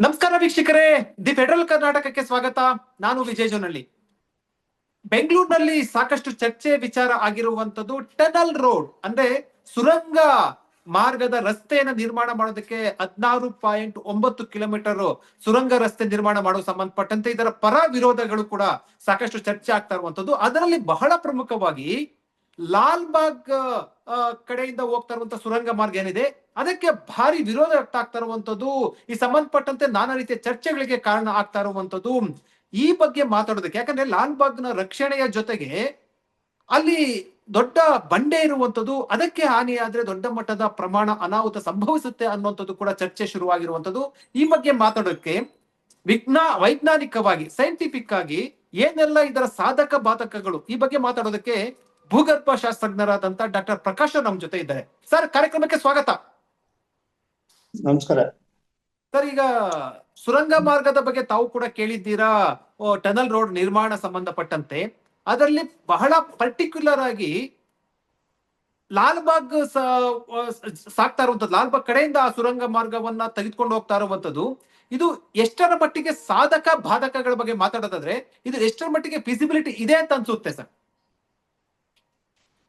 ನಮಸ್ಕಾರ ವೀಕ್ಷಕರೇ. The federal ಕರ್ನಾಟಕಕ್ಕೆ ಸ್ವಾಗತ. ನಾನು ವಿಜಯ್ ಜೋನಳ್ಳಿ. ಬೆಂಗಳೂರಿನಲ್ಲಿ ಸಾಕಷ್ಟು ಚರ್ಚೆ ವಿಚಾರ ಆಗಿರುವಂತದ್ದು ಟನಲ್ ರೋಡ್ ಅಂದ್ರೆ ಸುರಂಗ ಮಾರ್ಗದ ರಸ್ತೆಯನ್ನು ನಿರ್ಮಾಣ ಮಾಡೋದಕ್ಕೆ ಹದಿನಾರು ಪಾಯಿಂಟ್ ಒಂಬತ್ತು ಕಿಲೋಮೀಟರ್ ಸುರಂಗ ರಸ್ತೆ ನಿರ್ಮಾಣ ಮಾಡೋ ಸಂಬಂಧಪಟ್ಟಂತೆ ಇದರ ಪರ ವಿರೋಧಗಳು ಕೂಡ ಸಾಕಷ್ಟು ಚರ್ಚೆ ಆಗ್ತಾ ಇರುವಂತದ್ದು ಅದರಲ್ಲಿ ಬಹಳ ಪ್ರಮುಖವಾಗಿ ಲಾಲ್ ಬಾಗ್ ಆ, ಕಡೆಯಿಂದ ಹೋಗ್ತಾ ಇರುವಂತ ಸುರಂಗ ಮಾರ್ಗ ಏನಿದೆ? ಅದಕ್ಕೆ ಭಾರಿ ವಿರೋಧ ವ್ಯಕ್ತ ಆಗ್ತಾ ಇರುವಂತದ್ದು ಈ ಸಂಬಂಧಪಟ್ಟಂತೆ ನಾನಾ ರೀತಿಯ ಚರ್ಚೆಗಳಿಗೆ ಕಾರಣ ಆಗ್ತಾ ಇರುವಂತದ್ದು ಈ ಬಗ್ಗೆ ಮಾತಾಡೋದಕ್ಕೆ, ಯಾಕಂದ್ರೆ ಲಾಲ್ ಬಾಗ್ನ ರಕ್ಷಣೆಯ ಜೊತೆಗೆ ಅಲ್ಲಿ ದೊಡ್ಡ ಬಂಡೆ ಇರುವಂತದ್ದು ಅದಕ್ಕೆ ಹಾನಿಯಾದ್ರೆ ದೊಡ್ಡ ಮಟ್ಟದ ಪ್ರಮಾಣ ಅನಾಹುತ ಸಂಭವಿಸುತ್ತೆ ಅನ್ನುವಂಥದ್ದು ಕೂಡ ಚರ್ಚೆ ಶುರುವಾಗಿರುವಂತದ್ದು ಈ ಬಗ್ಗೆ ಮಾತಾಡೋದಕ್ಕೆ ವಿಜ್ಞಾ, ವೈಜ್ಞಾನಿಕವಾಗಿ ಸೈಂಟಿಫಿಕ್ ಆಗಿ ಏನೆಲ್ಲ ಇದರ ಸಾಧಕ ಬಾಧಕಗಳು ಈ ಬಗ್ಗೆ ಮಾತಾಡೋದಕ್ಕೆ ಭೂಗರ್ಭ ಶಾಸ್ತ್ರಜ್ಞರಾದಂತಹ ಡಾಕ್ಟರ್ ಪ್ರಕಾಶ್ ನಮ್ಮ ಜೊತೆ ಇದ್ದಾರೆ. ಸರ್ ಕಾರ್ಯಕ್ರಮಕ್ಕೆ ಸ್ವಾಗತ. ನಮಸ್ಕಾರ. ಸರ್ ಈಗ ಸುರಂಗ ಮಾರ್ಗದ ಬಗ್ಗೆ ತಾವು ಕೂಡ ಕೇಳಿದ್ದೀರಾ? ಟನಲ್ ರೋಡ್ ನಿರ್ಮಾಣ ಸಂಬಂಧಪಟ್ಟಂತೆ. ಅದರಲ್ಲಿ ಬಹಳ ಪರ್ಟಿಕ್ಯುಲರ್ ಆಗಿ ಲಾಲ್ಬಾಗ್ ಸಾಕ್ತಾ ಇರುವಂತದ್ದು ಲಾಲ್ಬಾಗ್ ಕಡೆಯಿಂದ ಆ ಸುರಂಗ ಮಾರ್ಗವನ್ನ ತೆಗೆದುಕೊಂಡು ಹೋಗ್ತಾ ಇರುವಂತದ್ದು ಇದು ಎಷ್ಟರ ಮಟ್ಟಿಗೆ ಸಾಧಕ ಬಾಧಕಗಳ ಬಗ್ಗೆ ಮಾತಾಡೋದಾದ್ರೆ ಇದು ಎಷ್ಟರ ಮಟ್ಟಿಗೆ ಫಿಸಿಬಿಲಿಟಿ ಇದೆ ಅಂತ ಅನ್ಸುತ್ತೆ ಸರ್?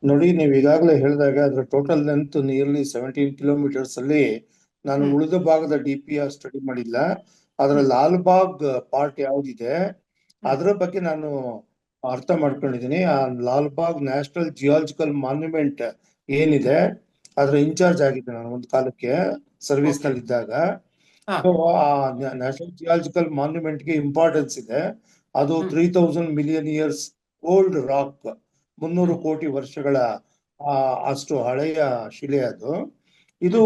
ನೋಡಿ ನೀವು ಈಗಾಗಲೇ ಹೇಳಿದಾಗ ಅದರ total length nearly seventeen kilometres ಅಲ್ಲಿ ನಾನು ಉಳಿದ ಭಾಗದ ಡಿ ಪಿ ಆರ್ ಸ್ಟಡಿ ಮಾಡಿಲ್ಲ. ಅದರ ಲಾಲ್ಬಾಗ್ ಪಾರ್ಟ್ ಯಾವ್ದಿದೆ ಅದರ ಬಗ್ಗೆ ನಾನು ಅರ್ಥ ಮಾಡ್ಕೊಂಡಿದ್ದೀನಿ. ಆ ಲಾಲ್ಬಾಗ್ ನ್ಯಾಷನಲ್ ಜಿಯಾಲಜಿಕಲ್ ಮಾನ್ಯುಮೆಂಟ್ ಏನಿದೆ ಅದರ ಇನ್ಚಾರ್ಜ್ ಆಗಿದ್ದೆ ನಾನು ಒಂದು ಕಾಲಕ್ಕೆ ಸರ್ವಿಸ್. ನಲ್ಲಿ ಇದ್ದಾಗ. ಆ ನ್ಯಾಷನಲ್ ಜಿಯಾಲಜಿಕಲ್ ಮಾನ್ಯುಮೆಂಟ್ಗೆ ಇಂಪಾರ್ಟೆನ್ಸ್ ಇದೆ. ಅದು. Three thousand million years old rock ಮುನ್ನೂರು. ಕೋಟಿ ವರ್ಷಗಳ ಅಷ್ಟು ಹಳೆಯ ಶಿಲೆ ಅದು. ಇದು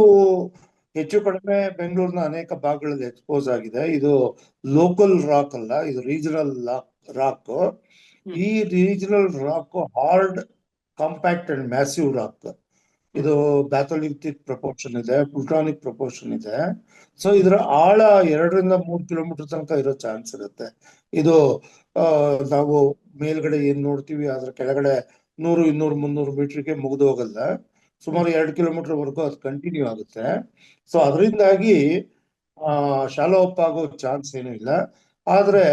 ಹೆಚ್ಚು ಕಡಿಮೆ ಬೆಂಗಳೂರಿನ ಅನೇಕ ಭಾಗಗಳಲ್ಲಿ ಎಕ್ಸ್ಪೋಸ್ ಆಗಿದೆ. ಇದು ಲೋಕಲ್ ರಾಕ್ ಅಲ್ಲ ಇದು ರೀಜನಲ್ ರಾಕ್ ಈ regional rock hard compact and massive rock ಇದು ಬ್ಯಾಥೋಲಿಥಿಕ್ ಪ್ರಪೋರ್ಷನ್ ಇದೆ ಪ್ಲುಟಾನಿಕ್ ಪ್ರಪೋರ್ಷನ್ ಇದೆ. ಸೊ ಇದರ ಆಳ ಎರಡರಿಂದ ಮೂರು ಕಿಲೋಮೀಟರ್ ತನಕ ಇರೋ ಚಾನ್ಸ್ ಇರುತ್ತೆ. ಇದು ನಾವು ಮೇಲ್ಗಡೆ ಏನ್ ನೋಡ್ತೀವಿ, ಅದ್ರ ಕೆಳಗಡೆ ನೂರು, ಇನ್ನೂರು, ಮುನ್ನೂರು ಮೀಟರ್ಗೆ ಮುಗಿದು ಹೋಗಲ್ಲ. ಸುಮಾರು ಎರಡು ಕಿಲೋಮೀಟರ್ ವರೆಗೂ ಅದು ಕಂಟಿನ್ಯೂ ಆಗುತ್ತೆ. ಸೊ ಅದರಿಂದಾಗಿ, ಆ ಶಾಲೋ ಅಪ್ ಆಗೋ ಚಾನ್ಸ್ ಏನು ಇಲ್ಲ. ಆದ್ರೆ,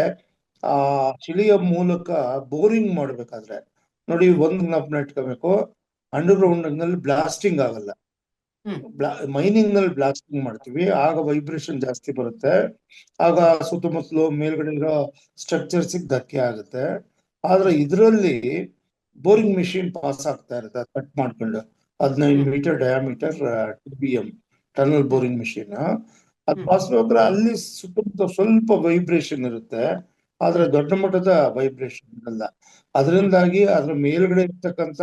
ಆ ಚಿಲಿಯ ಮೂಲಕ ಬೋರಿಂಗ್ ಮಾಡ್ಬೇಕಾದ್ರೆ, ನೋಡಿ, ಒಂದ್ ಜ್ಞಾಪನ ಇಟ್ಕೋಬೇಕು ಅಂಡರ್ಗ್ರೌಂಡ್ನಲ್ಲಿ ಬ್ಲಾಸ್ಟಿಂಗ್ ಆಗಲ್ಲ. ಮೈನಿಂಗ್ನಲ್ಲಿ ಬ್ಲಾಸ್ಟಿಂಗ್ ಮಾಡ್ತೀವಿ. ಆಗ ವೈಬ್ರೇಷನ್ ಜಾಸ್ತಿ ಬರುತ್ತೆ. ಆಗ ಸುತ್ತಮುತ್ತಲು ಮೇಲ್ಗಡೆ ಇರೋ ಸ್ಟ್ರಕ್ಚರ್ಸ್ ಧಕ್ಕೆ ಆಗುತ್ತೆ. ಆದ್ರೆ ಇದರಲ್ಲಿ ಬೋರಿಂಗ್ ಮಿಷಿನ್ ಪಾಸ್ ಆಗ್ತಾ ಇರುತ್ತೆ. ಕಟ್ ಮಾಡ್ಕೊಂಡು. ಹದಿನೈದು. Metre diameter T B M tunnel boring machine ಅದು ಪಾಸ್ ಹೋದ್ರೆ ಅಲ್ಲಿ ಸುತ್ತಮುತ್ತ ಸ್ವಲ್ಪ ವೈಬ್ರೇಷನ್ ಇರುತ್ತೆ. ಆದ್ರೆ ದೊಡ್ಡ ಮಟ್ಟದ ವೈಬ್ರೇಷನ್ ಇರಲ್ಲ. ಅದರಿಂದಾಗಿ ಅದ್ರ ಮೇಲ್ಗಡೆ ಇರ್ತಕ್ಕಂತ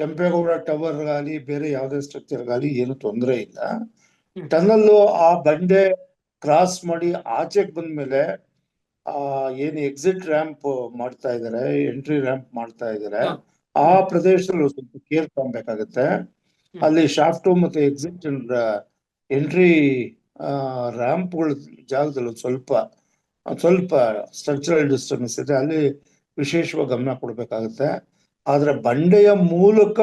ಕೆಂಪೇಗೌಡ ಟವರ್ ಗಾಲಿ ಬೇರೆ ಯಾವುದೇ ಸ್ಟ್ರಕ್ಚರ್ ಗಾಲಿ ಏನು ತೊಂದರೆ ಇಲ್ಲ. ಟನಲ್ ಆ ಬಂಡೆ ಕ್ರಾಸ್ ಮಾಡಿ ಆಚೆಗೆ ಬಂದ್ಮೇಲೆ ಆ ಏನು ಎಕ್ಸಿಟ್ ರ್ಯಾಂಪ್ ಮಾಡ್ತಾ ಇದಾರೆ ಎಂಟ್ರಿ ರ್ಯಾಂಪ್ ಮಾಡ್ತಾ ಇದಾರೆ ಆ ಪ್ರದೇಶದಲ್ಲಿ ಸ್ವಲ್ಪ ಕೇರ್ ತಗೊಬೇಕಾಗತ್ತೆ. ಅಲ್ಲಿ ಶಾಫ್ಟ್ ಮತ್ತೆ ಎಕ್ಸಿಟ್ ಎಂಟ್ರಿ ರ್ಯಾಂಪ್ಗಳ ಜಾಗದಲ್ಲಿ ಸ್ವಲ್ಪ ಸ್ವಲ್ಪ ಸ್ಟ್ರಕ್ಚರಲ್ ಡಿಸ್ಟರ್ಬೆನ್ಸ್ ಇದೆ. ಅಲ್ಲಿ ವಿಶೇಷವಾಗಿ ಗಮನ ಕೊಡ್ಬೇಕಾಗತ್ತೆ. ಆದ್ರೆ ಬಂಡೆಯ ಮೂಲಕ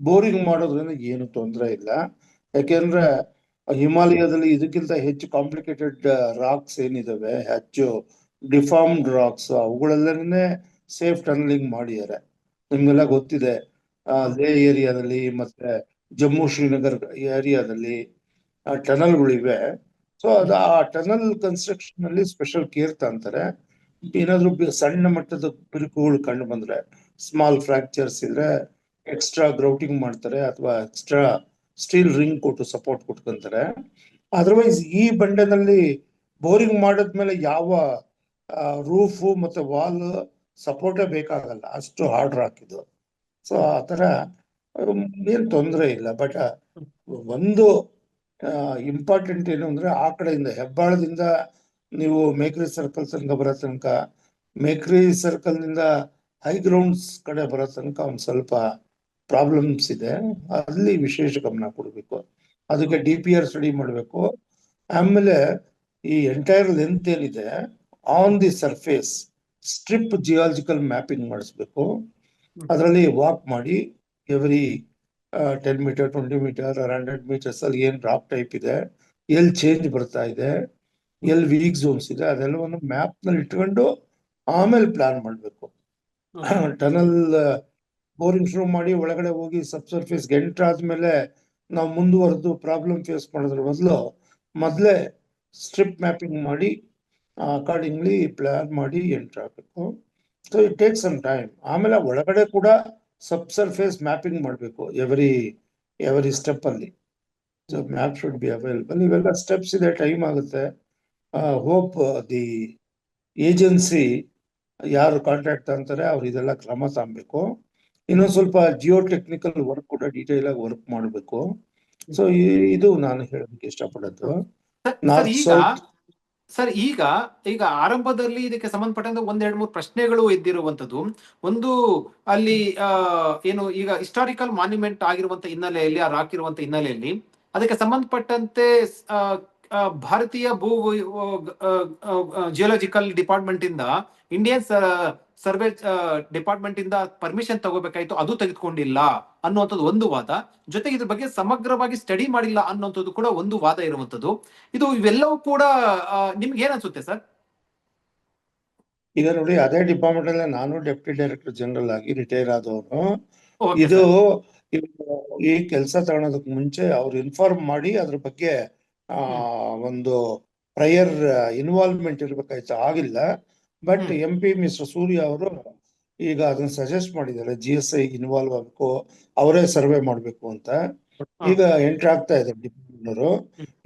ಬೋರಿಂಗ್ ಮಾಡೋದ್ರಿಂದ ಏನು ತೊಂದರೆ ಇಲ್ಲ. ಯಾಕೆಂದ್ರೆ ಹಿಮಾಲಯದಲ್ಲಿ ಇದಕ್ಕಿಂತ ಹೆಚ್ಚು ಕಾಂಪ್ಲಿಕೇಟೆಡ್ ರಾಕ್ಸ್ ಏನಿದಾವೆ, ಹೆಚ್ಚು ಡಿಫಾರ್ಮ್ಡ್ ರಾಕ್ಸ್ ಅವುಗಳಲ್ಲೇ ಸೇಫ್ ಟನಲಿಂಗ್ ಮಾಡಿದ್ದಾರೆ. ನಿಮ್ಗೆಲ್ಲ ಗೊತ್ತಿದೆ ಲೇ ಏರಿಯಾದಲ್ಲಿ ಮತ್ತೆ ಜಮ್ಮು ಶ್ರೀನಗರ್ ಏರಿಯಾದಲ್ಲಿ ಟನಲ್ಗಳಿವೆ ಸೊ ಅದು ಆ ಟನಲ್ ಕನ್ಸ್ಟ್ರಕ್ಷನ್ ಅಲ್ಲಿ ಸ್ಪೆಷಲ್ ಕೇರ್ ತಂತಾರೆ ಏನಾದ್ರು ಸಣ್ಣ ಮಟ್ಟದ ಬಿರುಕುಗಳು ಕಂಡು ಬಂದ್ರೆ ಸ್ಮಾಲ್ ಫ್ರಾಕ್ಚರ್ಸ್ ಇದ್ರೆ ಎಕ್ಸ್ಟ್ರಾ ಗ್ರೌಟಿಂಗ್ ಮಾಡ್ತಾರೆ ಅಥವಾ ಎಕ್ಸ್ಟ್ರಾ ಸ್ಟೀಲ್ ರಿಂಗ್ ಕೊಟ್ಟು ಸಪೋರ್ಟ್ ಕೊಟ್ಕೊಂತಾರೆ. ಅದರ್ವೈಸ್ ಈ ಬಂಡೆನಲ್ಲಿ ಬೋರಿಂಗ್ ಮಾಡಿದ್ಮೇಲೆ ಯಾವ ರೂಫು ಮತ್ತೆ ವಾಲ್ ಸಪೋರ್ಟೇ ಬೇಕಾಗಲ್ಲ. ಅಷ್ಟು ಹಾರ್ಡ್ ರಾಕ್ ಇದು. ಸೊ ಆ ತರ ಏನ್ ತೊಂದರೆ ಇಲ್ಲ. ಬಟ್ ಒಂದು ಇಂಪಾರ್ಟೆಂಟ್ ಏನು ಅಂದ್ರೆ ಆ ಕಡೆಯಿಂದ ಹೆಬ್ಬಾಳದಿಂದ ನೀವು ಮೇಕ್ರಿ ಸರ್ಕಲ್ ತನಕ ಬರೋ ತನಕ, ಮೇಕ್ರಿ ಸರ್ಕಲ್ನಿಂದ ಹೈ ಗ್ರೌಂಡ್ಸ್ ಕಡೆ ಬರೋ ತನಕ ಒಂದು ಸ್ವಲ್ಪ ಪ್ರಾಬ್ಲಮ್ಸ್ ಇದೆ. ಅಲ್ಲಿ ವಿಶೇಷ ಗಮನ ಕೊಡಬೇಕು. ಅದಕ್ಕೆ ಡಿ ಪಿ ಆರ್ ಸ್ಟಡಿ ಮಾಡಬೇಕು. ಆಮೇಲೆ ಈ ಎಂಟೈರ್ ಲೆಂತ್ ಏನಿದೆ on the surface strip geological mapping ಮಾಡಿಸ್ಬೇಕು. ಅದರಲ್ಲಿ ವಾಕ್ ಮಾಡಿ every ten metre twenty metre hundred metres ಅಲ್ಲಿ ಏನ್ ರಾಕ್ ಟೈಪ್ ಇದೆ, ಎಲ್ಲಿ ಚೇಂಜ್ ಬರ್ತಾ ಇದೆ, ಎಲ್ಲಿ ವೀಕ್ ಝೋನ್ಸ್ ಇದೆ, ಅದೆಲ್ಲವನ್ನು ಮ್ಯಾಪ್ನಲ್ಲಿ ಇಟ್ಕೊಂಡು ಆಮೇಲೆ ಪ್ಲಾನ್ ಮಾಡಬೇಕು. ಟನಲ್, ಬೋರಿಂಗ್ ಶುರು ಮಾಡಿ ಒಳಗಡೆ ಹೋಗಿ ಸಬ್ ಸರ್ಫೇಸ್ ಎಂಟರ್ ಆದ್ಮೇಲೆ ನಾವು ಮುಂದುವರೆದು ಪ್ರಾಬ್ಲಮ್ ಫೇಸ್ ಮಾಡೋದ್ರ ಬದಲು ಮೊದಲೇ ಸ್ಟ್ರಿಪ್ ಮ್ಯಾಪಿಂಗ್ ಮಾಡಿ, ಅಕಾರ್ಡಿಂಗ್ಲಿ ಪ್ಲಾನ್ ಮಾಡಿ ಎಂಟರ್ ಆಗಬೇಕು. So it take some time ಆಮೇಲೆ ಒಳಗಡೆ ಕೂಡ ಸಬ್ ಸರ್ಫೇಸ್ ಮ್ಯಾಪಿಂಗ್ ಮಾಡಬೇಕು ಎವರಿ ಎವರಿ ಸ್ಟೆಪ್ ಅಲ್ಲಿ. So map should be available. ಇವೆಲ್ಲ ಸ್ಟೆಪ್ಸ್ ಇದೆ, ಟೈಮ್ ಆಗುತ್ತೆ. ಹೋಪ್ ದಿ ಏಜೆನ್ಸಿ ಯಾರು ಕಾಂಟ್ರಾಕ್ಟ್ ತಗೊಂತಾರೆ ಅವ್ರು ಇದೆಲ್ಲ ಕ್ರಮ ತಾಂಬೇಕು ಇನ್ನೊಂದು ಸ್ವಲ್ಪ ಜಿಯೋ ಟೆಕ್ನಿಕಲ್ ವರ್ಕ್ ಕೂಡ ಡೀಟೇಲ್ ಆಗಿ ವರ್ಕ್ ಮಾಡಬೇಕು. ಸೊ ಇದು ನಾನು ಹೇಳೋದಕ್ಕೆ ಇಷ್ಟಪಡೋದು. ಸರ್ ಈಗ ಸರ್ ಈಗ ಈಗ ಆರಂಭದಲ್ಲಿ ಇದಕ್ಕೆ ಸಂಬಂಧಪಟ್ಟಂತೆ ಒಂದ್ ಎರಡ್ ಮೂರು ಪ್ರಶ್ನೆಗಳು ಎದ್ದಿರುವಂತದ್ದು ಒಂದು ಅಲ್ಲಿ ಏನು ಈಗ ಹಿಸ್ಟಾರಿಕಲ್ ಮಾನ್ಯುಮೆಂಟ್ ಆಗಿರುವಂತ ಹಿನ್ನೆಲೆಯಲ್ಲಿ ಆ ರಾಕ್ ಇರುವಂತ ಹಿನ್ನೆಲೆಯಲ್ಲಿ ಅದಕ್ಕೆ ಸಂಬಂಧಪಟ್ಟಂತೆ ಭಾರತೀಯ ಭೂ ಜಿಯೋಲಜಿಕಲ್ ಡಿಪಾರ್ಟ್ಮೆಂಟ್ ಇಂದ ಇಂಡಿಯನ್ ಸರ್ವೆ ಡಿಪಾರ್ಟ್ಮೆಂಟ್ ಇಂದ ಪರ್ಮಿಷನ್ ತಗೋಬೇಕಾಯ್ತು ಅದು ತೆಗೆದುಕೊಂಡಿಲ್ಲ ಅನ್ನುವಂಥದ್ದು ಒಂದು ವಾದ. ಜೊತೆಗೆ ಇದ್ರ ಬಗ್ಗೆ ಸಮಗ್ರವಾಗಿ ಸ್ಟಡಿ ಮಾಡಿಲ್ಲ ಅನ್ನುವಂಥದ್ದು ಕೂಡ ಒಂದು ವಾದ ಇರುವಂತದ್ದು ಇದು ಇವೆಲ್ಲವೂ ಕೂಡ ನಿಮ್ಗೆ ಏನ್ ಅನ್ಸುತ್ತೆ ಸರ್? ಈಗ ನೋಡಿ ಅದೇ ಡಿಪಾರ್ಟ್ಮೆಂಟ್ ಅಲ್ಲಿ ನಾನು ಡೆಪ್ಟಿ ಡೈರೆಕ್ಟರ್ ಜನರಲ್ ಆಗಿ ರಿಟೈರ್ ಆದವನು. ಇದು ಈ ಕೆಲಸ ತಗೊಳೋದಕ್ಕೆ ಮುಂಚೆ ಅವ್ರು ಇನ್ಫಾರ್ಮ್ ಮಾಡಿ ಅದ್ರ ಬಗ್ಗೆ ಆ ಒಂದು ಪ್ರಯರ್ ಇನ್ವಾಲ್ವ್ಮೆಂಟ್ ಇರ್ಬೇಕಾಯ್ತು ಆಗಿಲ್ಲ. But. M P mister Surya ಅವರು ಈಗ ಅದನ್ನ ಸಜೆಸ್ಟ್ ಮಾಡಿದ್ದಾರೆ ಜಿ ಎಸ್ ಐ ಇನ್ವಾಲ್ವ್ ಆಗಬೇಕು ಅವರೇ ಸರ್ವೆ ಮಾಡಬೇಕು ಅಂತ. ಈಗ ಎಂಟರ್ ಆಗ್ತಾ ಇದೆ ಡಿಪಾರ್ಟ್ಮೆಂಟ್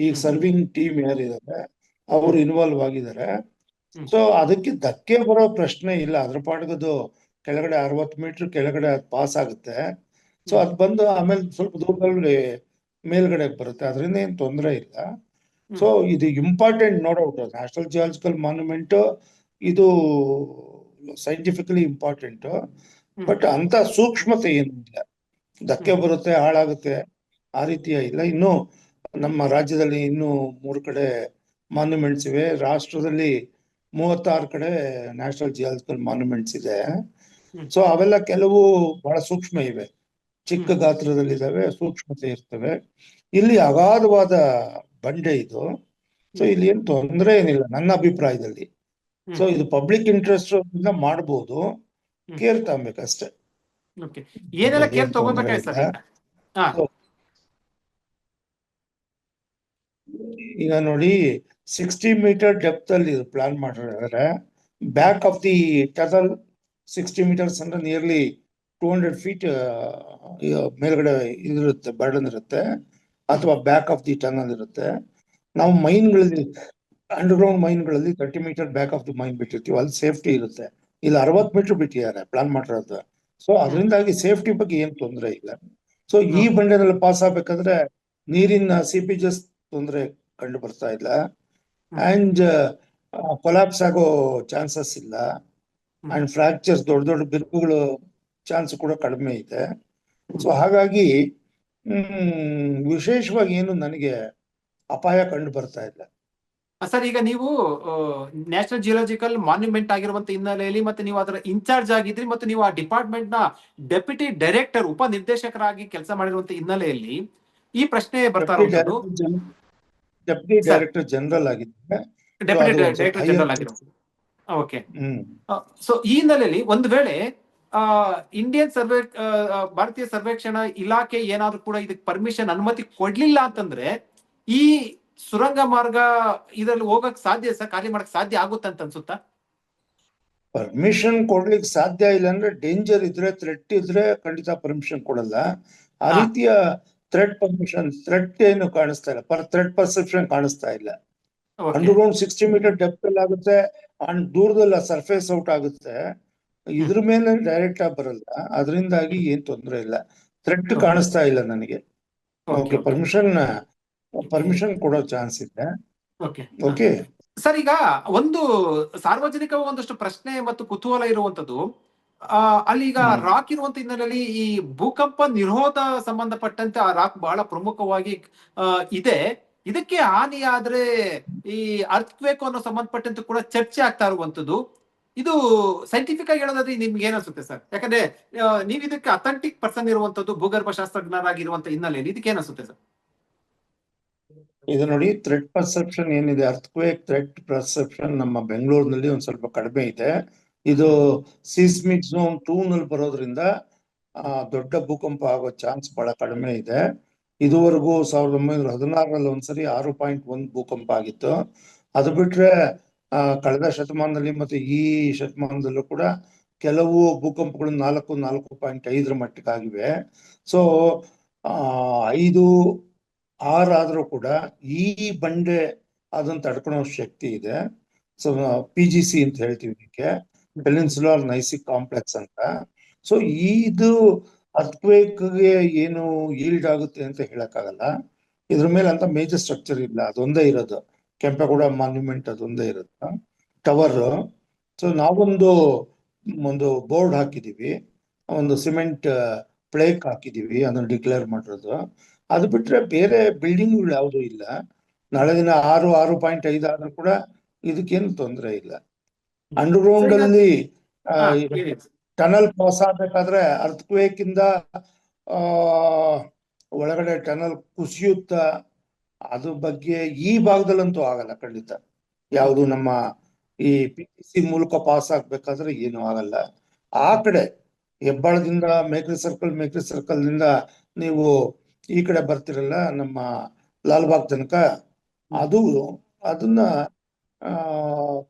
ಈಗ ಸರ್ವಿಂಗ್ ಟೀಮ್ ಯಾರಿದ್ದಾರೆ ಅವರು ಇನ್ವಾಲ್ವ್ ಆಗಿದ್ದಾರೆ. ಸೊ ಅದಕ್ಕೆ ಧಕ್ಕೆ ಬರೋ ಪ್ರಶ್ನೆ ಇಲ್ಲ. ಅದ್ರ ಪಾಡ್ಗದು ಕೆಳಗಡೆ ಅರವತ್ತು ಮೀಟರ್ ಕೆಳಗಡೆ ಅದು ಪಾಸ್ ಆಗುತ್ತೆ. ಸೊ ಅದು ಬಂದು ಆಮೇಲೆ ಸ್ವಲ್ಪ ದೂರದಲ್ಲಿ ಮೇಲ್ಗಡೆ ಬರುತ್ತೆ. ಅದರಿಂದ ಏನು ತೊಂದರೆ ಇಲ್ಲ. ಸೊ ಇದು important no doubt national geological monument ಇದು ಸೈಂಟಿಫಿಕಲಿ ಇಂಪಾರ್ಟೆಂಟ್ ಬಟ್ ಅಂತ ಸೂಕ್ಷ್ಮತೆ ಏನು ಇಲ್ಲ. ಧಕ್ಕೆ. ಬರುತ್ತೆ ಹಾಳಾಗುತ್ತೆ. ಆ ರೀತಿಯ ಇಲ್ಲ. ಇನ್ನು ನಮ್ಮ ರಾಜ್ಯದಲ್ಲಿ ಇನ್ನು ಮೂರು ಕಡೆ ಮಾನ್ಯುಮೆಂಟ್ಸ್ ಇವೆ. ರಾಷ್ಟ್ರದಲ್ಲಿ ಮೂವತ್ತಾರು ಕಡೆ ನ್ಯಾಷನಲ್ ಜಿಯಾಲಜಿಕಲ್ ಮಾನ್ಯುಮೆಂಟ್ಸ್ ಇದೆ. ಸೊ ಅವೆಲ್ಲ ಕೆಲವು ಬಹಳ ಸೂಕ್ಷ್ಮ ಇವೆ. ಚಿಕ್ಕ ಗಾತ್ರದಲ್ಲಿ ಗಾತ್ರದಲ್ಲಿದ್ದಾವೆ ಸೂಕ್ಷ್ಮತೆ ಇರ್ತವೆ. ಇಲ್ಲಿ ಅಗಾಧವಾದ ಬಂಡೆ ಇದು. ಸೊ ಇಲ್ಲಿ ಏನು ತೊಂದರೆ ಏನಿಲ್ಲ ನನ್ನ ಅಭಿಪ್ರಾಯದಲ್ಲಿ. ಸೊ ಇದು ಪಬ್ಲಿಕ್ ಇಂಟ್ರೆಸ್ಟ್ ಮಾಡಬಹುದು. ಕೇರ್ ತಗೊಬೇಕಷ್ಟೇ. ಏನೆಲ್ಲ ಕೇರ್ ಈಗ ನೋಡಿ ಸಿಕ್ಸ್ಟಿ ಮೀಟರ್ ಡೆಪ್ತ್ ಅಲ್ಲಿ ಪ್ಲಾನ್ ಮಾಡಿದ್ರೆ back of the tunnel sixty metres ಅಂದ್ರೆ ನಿಯರ್ಲಿ ಟೂ ಹಂಡ್ರೆಡ್ ಫೀಟ್ ಮೇಲ್ಗಡೆ ಇದಿರುತ್ತೆ ಬರ್ಡನ್ ಇರುತ್ತೆ ಅಥವಾ ಬ್ಯಾಕ್ ಆಫ್ ದಿ ಟನಲ್ ಇರುತ್ತೆ. ನಾವು ಮೈನ್ಗಳಲ್ಲಿ underground ಮೈನ್ಗಳಲ್ಲಿ thirty metre back of the mine ಬಿಟ್ಟಿರ್ತೀವಿ ಅಲ್ಲಿ ಸೇಫ್ಟಿ ಇರುತ್ತೆ. ಇಲ್ಲಿ ಅರವತ್ತು ಮೀಟರ್ ಬಿಟ್ಟಿದ್ದಾರೆ ಪ್ಲಾನ್ ಮಾಡಿರೋದು. ಸೊ ಅದರಿಂದಾಗಿ ಸೇಫ್ಟಿ ಬಗ್ಗೆ ಏನು ತೊಂದರೆ ಇಲ್ಲ. ಸೊ ಈ. ಬಂಡೆನಲ್ಲಿ ಪಾಸ್ ಆಗ್ಬೇಕಾದ್ರೆ ನೀರಿನ ಸಿಪಿಜಸ್ ತೊಂದರೆ ಕಂಡು ಬರ್ತಾ ಇಲ್ಲ. ಅಂಡ್ ಕೊಲಾಪ್ಸ್ ಆಗೋ ಚಾನ್ಸಸ್ ಇಲ್ಲ. ಅಂಡ್ ಫ್ರಾಕ್ಚರ್ಸ್ ದೊಡ್ಡ ದೊಡ್ಡ ಬಿರುಕುಗಳು ಚಾನ್ಸ್ ಕೂಡ ಕಡಿಮೆ ಇದೆ. ಸೊ ಹಾಗಾಗಿ ಹ್ಮ್ ವಿಶೇಷವಾಗಿ ಏನು ನನಗೆ ಅಪಾಯ ಕಂಡು ಬರ್ತಾ ಇಲ್ಲ. ಸರ್ ಈಗ ನೀವು ನ್ಯಾಷನಲ್ ಜಿಯೋಲಾಜಿಕಲ್ ಮಾನ್ಯುಮೆಂಟ್ ಆಗಿರುವಂತ ಹಿನ್ನೆಲೆಯಲ್ಲಿ ಮತ್ತೆ ನೀವು ಅದರ ಇನ್ಚಾರ್ಜ್ ಆಗಿದ್ರಿ ಮತ್ತು ನೀವು ಆ ಡಿಪಾರ್ಟ್ಮೆಂಟ್ನ ಡೆಪ್ಯೂಟಿ ಡೈರೆಕ್ಟರ್ ಉಪ ನಿರ್ದೇಶಕರಾಗಿ ಕೆಲಸ ಮಾಡಿರುವಂತ ಹಿನ್ನೆಲೆಯಲ್ಲಿ ಈ ಪ್ರಶ್ನೆ ಬರ್ತಾ ಇರೋದು ಇರುವಂತದ್ದು ಡೈರೆಕ್ಟರ್ ಜನರಲ್ ಆಗಿದ್ದೆ. ಡೆಪ್ಯೂಟಿ ಡೈರೆಕ್ಟರ್ ಜನರಲ್ ಆಗಿರೋ ಓಕೆ. ಸೊ ಈ ಹಿನ್ನೆಲೆಯಲ್ಲಿ ಒಂದು ವೇಳೆ ಇಂಡಿಯನ್ ಸರ್ವೆ ಆ, ಆ, ಭಾರತೀಯ ಸರ್ವೇಕ್ಷಣಾ ಇಲಾಖೆ ಏನಾದ್ರೂ ಕೂಡ ಇದಕ್ಕೆ ಪರ್ಮಿಷನ್ ಅನುಮತಿ ಕೊಡ್ಲಿಲ್ಲ ಅಂತಂದ್ರೆ ಈ ಸುರಂಗ ಮಾರ್ಗ ಇದರಲ್ಲಿ ಹೋಗಕ್ ಸಾಧ್ಯ ಸರ್? ಕಾರ್ಯ ಮಾಡಕ್ ಸಾಧ್ಯ ಆಗುತ್ತೆ ಅಂತ ಅನ್ಸುತ್ತಾ? ಪರ್ಮಿಷನ್ ಕೊಡ್ಲಿಕ್ಕೆ ಸಾಧ್ಯ ಇಲ್ಲ ಅಂದ್ರೆ ಡೇಂಜರ್ ಇದ್ರೆ ಥ್ರೆಟ್ ಇದ್ರೆ ಖಂಡಿತ ಪರ್ಮಿಷನ್ ಕೊಡಲ್ಲ. ಆ ರೀತಿಯ ಥ್ರೆಟ್ ಪರ್ಮಿಷನ್ ಥ್ರೆಟ್ ಏನು ಕಾಣಿಸ್ತಾ ಇಲ್ಲ. ಪರ್ ಥ್ರೆಟ್ ಪರ್ಸೆಪ್ಷನ್ ಕಾಣಿಸ್ತಾ ಇಲ್ಲ. ಅಂಡರ್ಗ್ರೌಂಡ್ ಸಿಕ್ಸ್ಟಿ ಮೀಟರ್ ಡೆಪ್ತ್ ಅಲ್ಲಿ ಆಗುತ್ತೆ ಅಂಡ್ ದೂರದಲ್ಲಿ ಸರ್ಫೇಸ್ ಔಟ್ ಆಗುತ್ತೆ. ಇದ್ರ ಮೇಲೆ ಡೈರೆಕ್ಟ್ ಆಗಿ ಬರಲ್ಲ. ಅದರಿಂದಾಗಿ ಏನ್ ತೊಂದರೆ ಇಲ್ಲ. ಥ್ರೆಟ್. ಕಾಣಿಸ್ತಾ ಇಲ್ಲ ನನಗೆ. ಓಕೆ. ಪರ್ಮಿಷನ್ ಪರ್ಮಿಷನ್ ಕೊಡೋ ಚಾನ್ಸ್ ಇದೆ. ಓಕೆ ಸರ್ ಈಗ ಒಂದು ಸಾರ್ವಜನಿಕ ಒಂದಷ್ಟು ಪ್ರಶ್ನೆ ಮತ್ತು ಕುತೂಹಲ ಇರುವಂತದ್ದು ಆ, ಅಲ್ಲಿ ಈಗ ರಾಕ್ ಇರುವಂತ ಹಿನ್ನೆಲೆಯಲ್ಲಿ ಈ ಭೂಕಂಪ ನಿರೋಧ ಸಂಬಂಧಪಟ್ಟಂತೆ ಆ ರಾಕ್ ಬಹಳ ಪ್ರಮುಖವಾಗಿ ಇದೆ. ಇದಕ್ಕೆ ಹಾನಿ ಆದ್ರೆ ಈ ಅರ್ಥಕ್ವೇಕ್ ಅನ್ನೋ ಸಂಬಂಧಪಟ್ಟಂತೆ ಕೂಡ ಚರ್ಚೆ ಆಗ್ತಾ ಇರುವಂತದ್ದು. ಇದು ಸೈಂಟಿಫಿಕ್ ಆಗಿ ಹೇಳೋದಾದ್ರೆ ನಿಮ್ಗೆ ಏನಿಸುತ್ತೆ ಸರ್? ಯಾಕಂದ್ರೆ ನೀವು ಇದಕ್ಕೆ ಅಥೆಂಟಿಕ್ ಪರ್ಸನ್ ಇರುವಂತದ್ದು ಭೂಗರ್ಭ ಶಾಸ್ತ್ರಜ್ಞರಾಗಿರುವಂತ ಹಿನ್ನೆಲೆಯಲ್ಲಿ ಇದಕ್ಕೆ ಏನಿಸುತ್ತೆ ಸರ್? ಇದು ನೋಡಿ ಥ್ರೆಡ್ ಪರ್ಸೆಪ್ಷನ್ ಏನಿದೆ? ಅರ್ಥಕ್ವೇಕ್ ಥ್ರೆಡ್ ಪರ್ಸೆಪ್ಷನ್ ನಮ್ಮ ಬೆಂಗಳೂರಿನಲ್ಲಿ ಒಂದ್ ಸ್ವಲ್ಪ ಕಡಿಮೆ ಇದೆ. ಇದು ಸೀಸ್ಮಿಕ್ ಝೋನ್ ಟೂ ನಲ್ಲಿ ಬರೋದ್ರಿಂದ ದೊಡ್ಡ ಭೂಕಂಪ ಆಗೋ ಚಾನ್ಸ್ ಬಹಳ ಕಡಿಮೆ ಇದೆ. ಇದುವರೆಗೂ ಸಾವಿರದ ಒಂಬೈನೂರ ಹದಿನಾರರಲ್ಲಿ ಒಂದ್ಸರಿ ಆರು ಪಾಯಿಂಟ್ ಒಂದ್ ಭೂಕಂಪ ಆಗಿತ್ತು. ಅದು ಬಿಟ್ರೆ ಕಳೆದ ಶತಮಾನದಲ್ಲಿ ಮತ್ತೆ ಈ ಶತಮಾನದಲ್ಲೂ ಕೂಡ ಕೆಲವು ಭೂಕಂಪಗಳು ನಾಲ್ಕು ನಾಲ್ಕು ಪಾಯಿಂಟ್ ಐದರ ಮಟ್ಟಕ್ಕಾಗಿವೆ ಸೊ ಐದು, ಆರಾದ್ರೂ ಕೂಡ ಈ ಬಂಡೆ ಅದನ್ನ ತಡ್ಕೊಳೋ ಶಕ್ತಿ ಇದೆ. ಸೊ ಪಿ ಜಿ ಸಿ ಅಂತ ಹೇಳ್ತೀವಿ ಇದಕ್ಕೆ. ಪೆನಿನ್ಸುಲಾರ್ ನೈಸಿಕ್ ಕಾಂಪ್ಲೆಕ್ಸ್ ಅಂತ. ಸೊ ಇದು ಗೆ ಏನು ಈಲ್ಡ್ ಆಗುತ್ತೆ ಅಂತ ಹೇಳಕ್ಕಾಗಲ್ಲ. ಇದ್ರ ಮೇಲೆ ಅಂತ ಮೇಜರ್ ಸ್ಟ್ರಕ್ಚರ್ ಇಲ್ಲ. ಅದೊಂದೇ ಇರೋದು. ಕೆಂಪೇಗೌಡ ಮಾನ್ಯುಮೆಂಟ್ ಅದೊಂದೇ ಇರುತ್ತೆ? ಟವರ್ ಸೊ ನಾವೊಂದು ಒಂದು ಬೋರ್ಡ್ ಹಾಕಿದೀವಿ. ಒಂದು ಸಿಮೆಂಟ್ ಪ್ಲೇಕ್ ಹಾಕಿದೀವಿ ಅದನ್ನ ಡಿಕ್ಲೇರ್ ಮಾಡಿರೋದು. ಅದು ಬಿಟ್ರೆ ಬೇರೆ ಬಿಲ್ಡಿಂಗ್ಗಳು ಯಾವುದು ಇಲ್ಲ. ನಾಳೆ ದಿನ ಆರು ಆರು ಪಾಯಿಂಟ್ ಐದು ಆದ್ರೂ ಕೂಡ ಇದಕ್ಕೇನು ತೊಂದರೆ ಇಲ್ಲ. ಅಂಡರ್ಗ್ರೌಂಡ್ ಅಲ್ಲಿ. ಟನಲ್ ಪಾಸ್ ಆಗ್ಬೇಕಾದ್ರೆ ಅರ್ಥಕ್ವೇಕ್ ಇಂದ ಆ ಒಳಗಡೆ ಟನಲ್ ಕುಸಿಯುತ್ತ ಅದ್ರ ಬಗ್ಗೆ ಈ ಭಾಗದಲ್ಲಂತೂ ಆಗಲ್ಲ ಖಂಡಿತ. ಯಾವುದು ನಮ್ಮ ಈ ಪಿ ಸಿ ಮೂಲಕ ಪಾಸ್ ಆಗ್ಬೇಕಾದ್ರೆ ಏನು ಆಗಲ್ಲ. ಆ ಕಡೆ ಹೆಬ್ಬಾಳದಿಂದ ಮೇಕ್ರಿ ಸರ್ಕಲ್ ಮೇಕ್ರಿ ಸರ್ಕಲ್ನಿಂದ ನೀವು ಈ ಕಡೆ ಬರ್ತಿರಲ್ಲ ನಮ್ಮ ಲಾಲ್ಬಾಗ್ ತನಕ ಅದು ಅದನ್ನ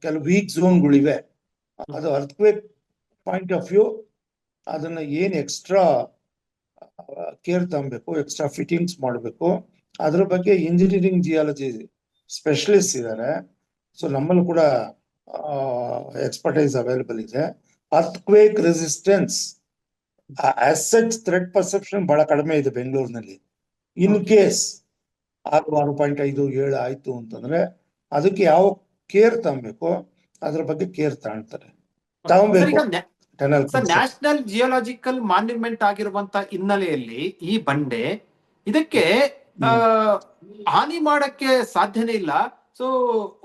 ಕೆಲವು ವೀಕ್ ಝೋನ್ಗಳಿವೆ ಅದು ಅರ್ಥಕ್ವೇಕ್ ಪಾಯಿಂಟ್ ಆಫ್ ವ್ಯೂ ಅದನ್ನ ಏನ್ ಎಕ್ಸ್ಟ್ರಾ ಕೇರ್ ತಗೋಬೇಕು ಎಕ್ಸ್ಟ್ರಾ ಫಿಟ್ಟಿಂಗ್ಸ್ ಮಾಡಬೇಕು. ಅದ್ರ ಬಗ್ಗೆ ಇಂಜಿನಿಯರಿಂಗ್ ಜಿಯಾಲಜಿ ಸ್ಪೆಷಲಿಸ್ಟ್ ಇದ್ದಾರೆ ಸೊ ನಮ್ಮಲ್ಲೂ ಕೂಡ ಎಕ್ಸ್ಪರ್ಟೈಸ್ ಅವೈಲಬಲ್ ಇದೆ. Earthquake resistance asset threat perception ಬಹಳ ಕಡಿಮೆ ಇದೆ ಬೆಂಗಳೂರಿನಲ್ಲಿ. ಇನ್ ಕೇಸ್ ಆರು ಆರು ಪಾಯಿಂಟ್ ಐದು ಏಳು ಆಯ್ತು ಅಂತಂದ್ರೆ ಅದಕ್ಕೆ ಯಾವ ಕೇರ್ ತಗೊಬೇಕು ಅದ್ರ ಬಗ್ಗೆ ಕೇರ್ ತಗೊಳ್ತಾರೆ. ತಗೊಬೇಕು ನ್ಯಾಷನಲ್ ಜಿಯೋಲಾಜಿಕಲ್ ಮಾನ್ಯುಮೆಂಟ್ ಆಗಿರುವಂತ ಹಿನ್ನೆಲೆಯಲ್ಲಿ ಈ ಬಂಡೆ ಇದಕ್ಕೆ ಹಾನಿ ಮಾಡಕ್ಕೆ ಸಾಧ್ಯನೇ ಇಲ್ಲ. ಸೊ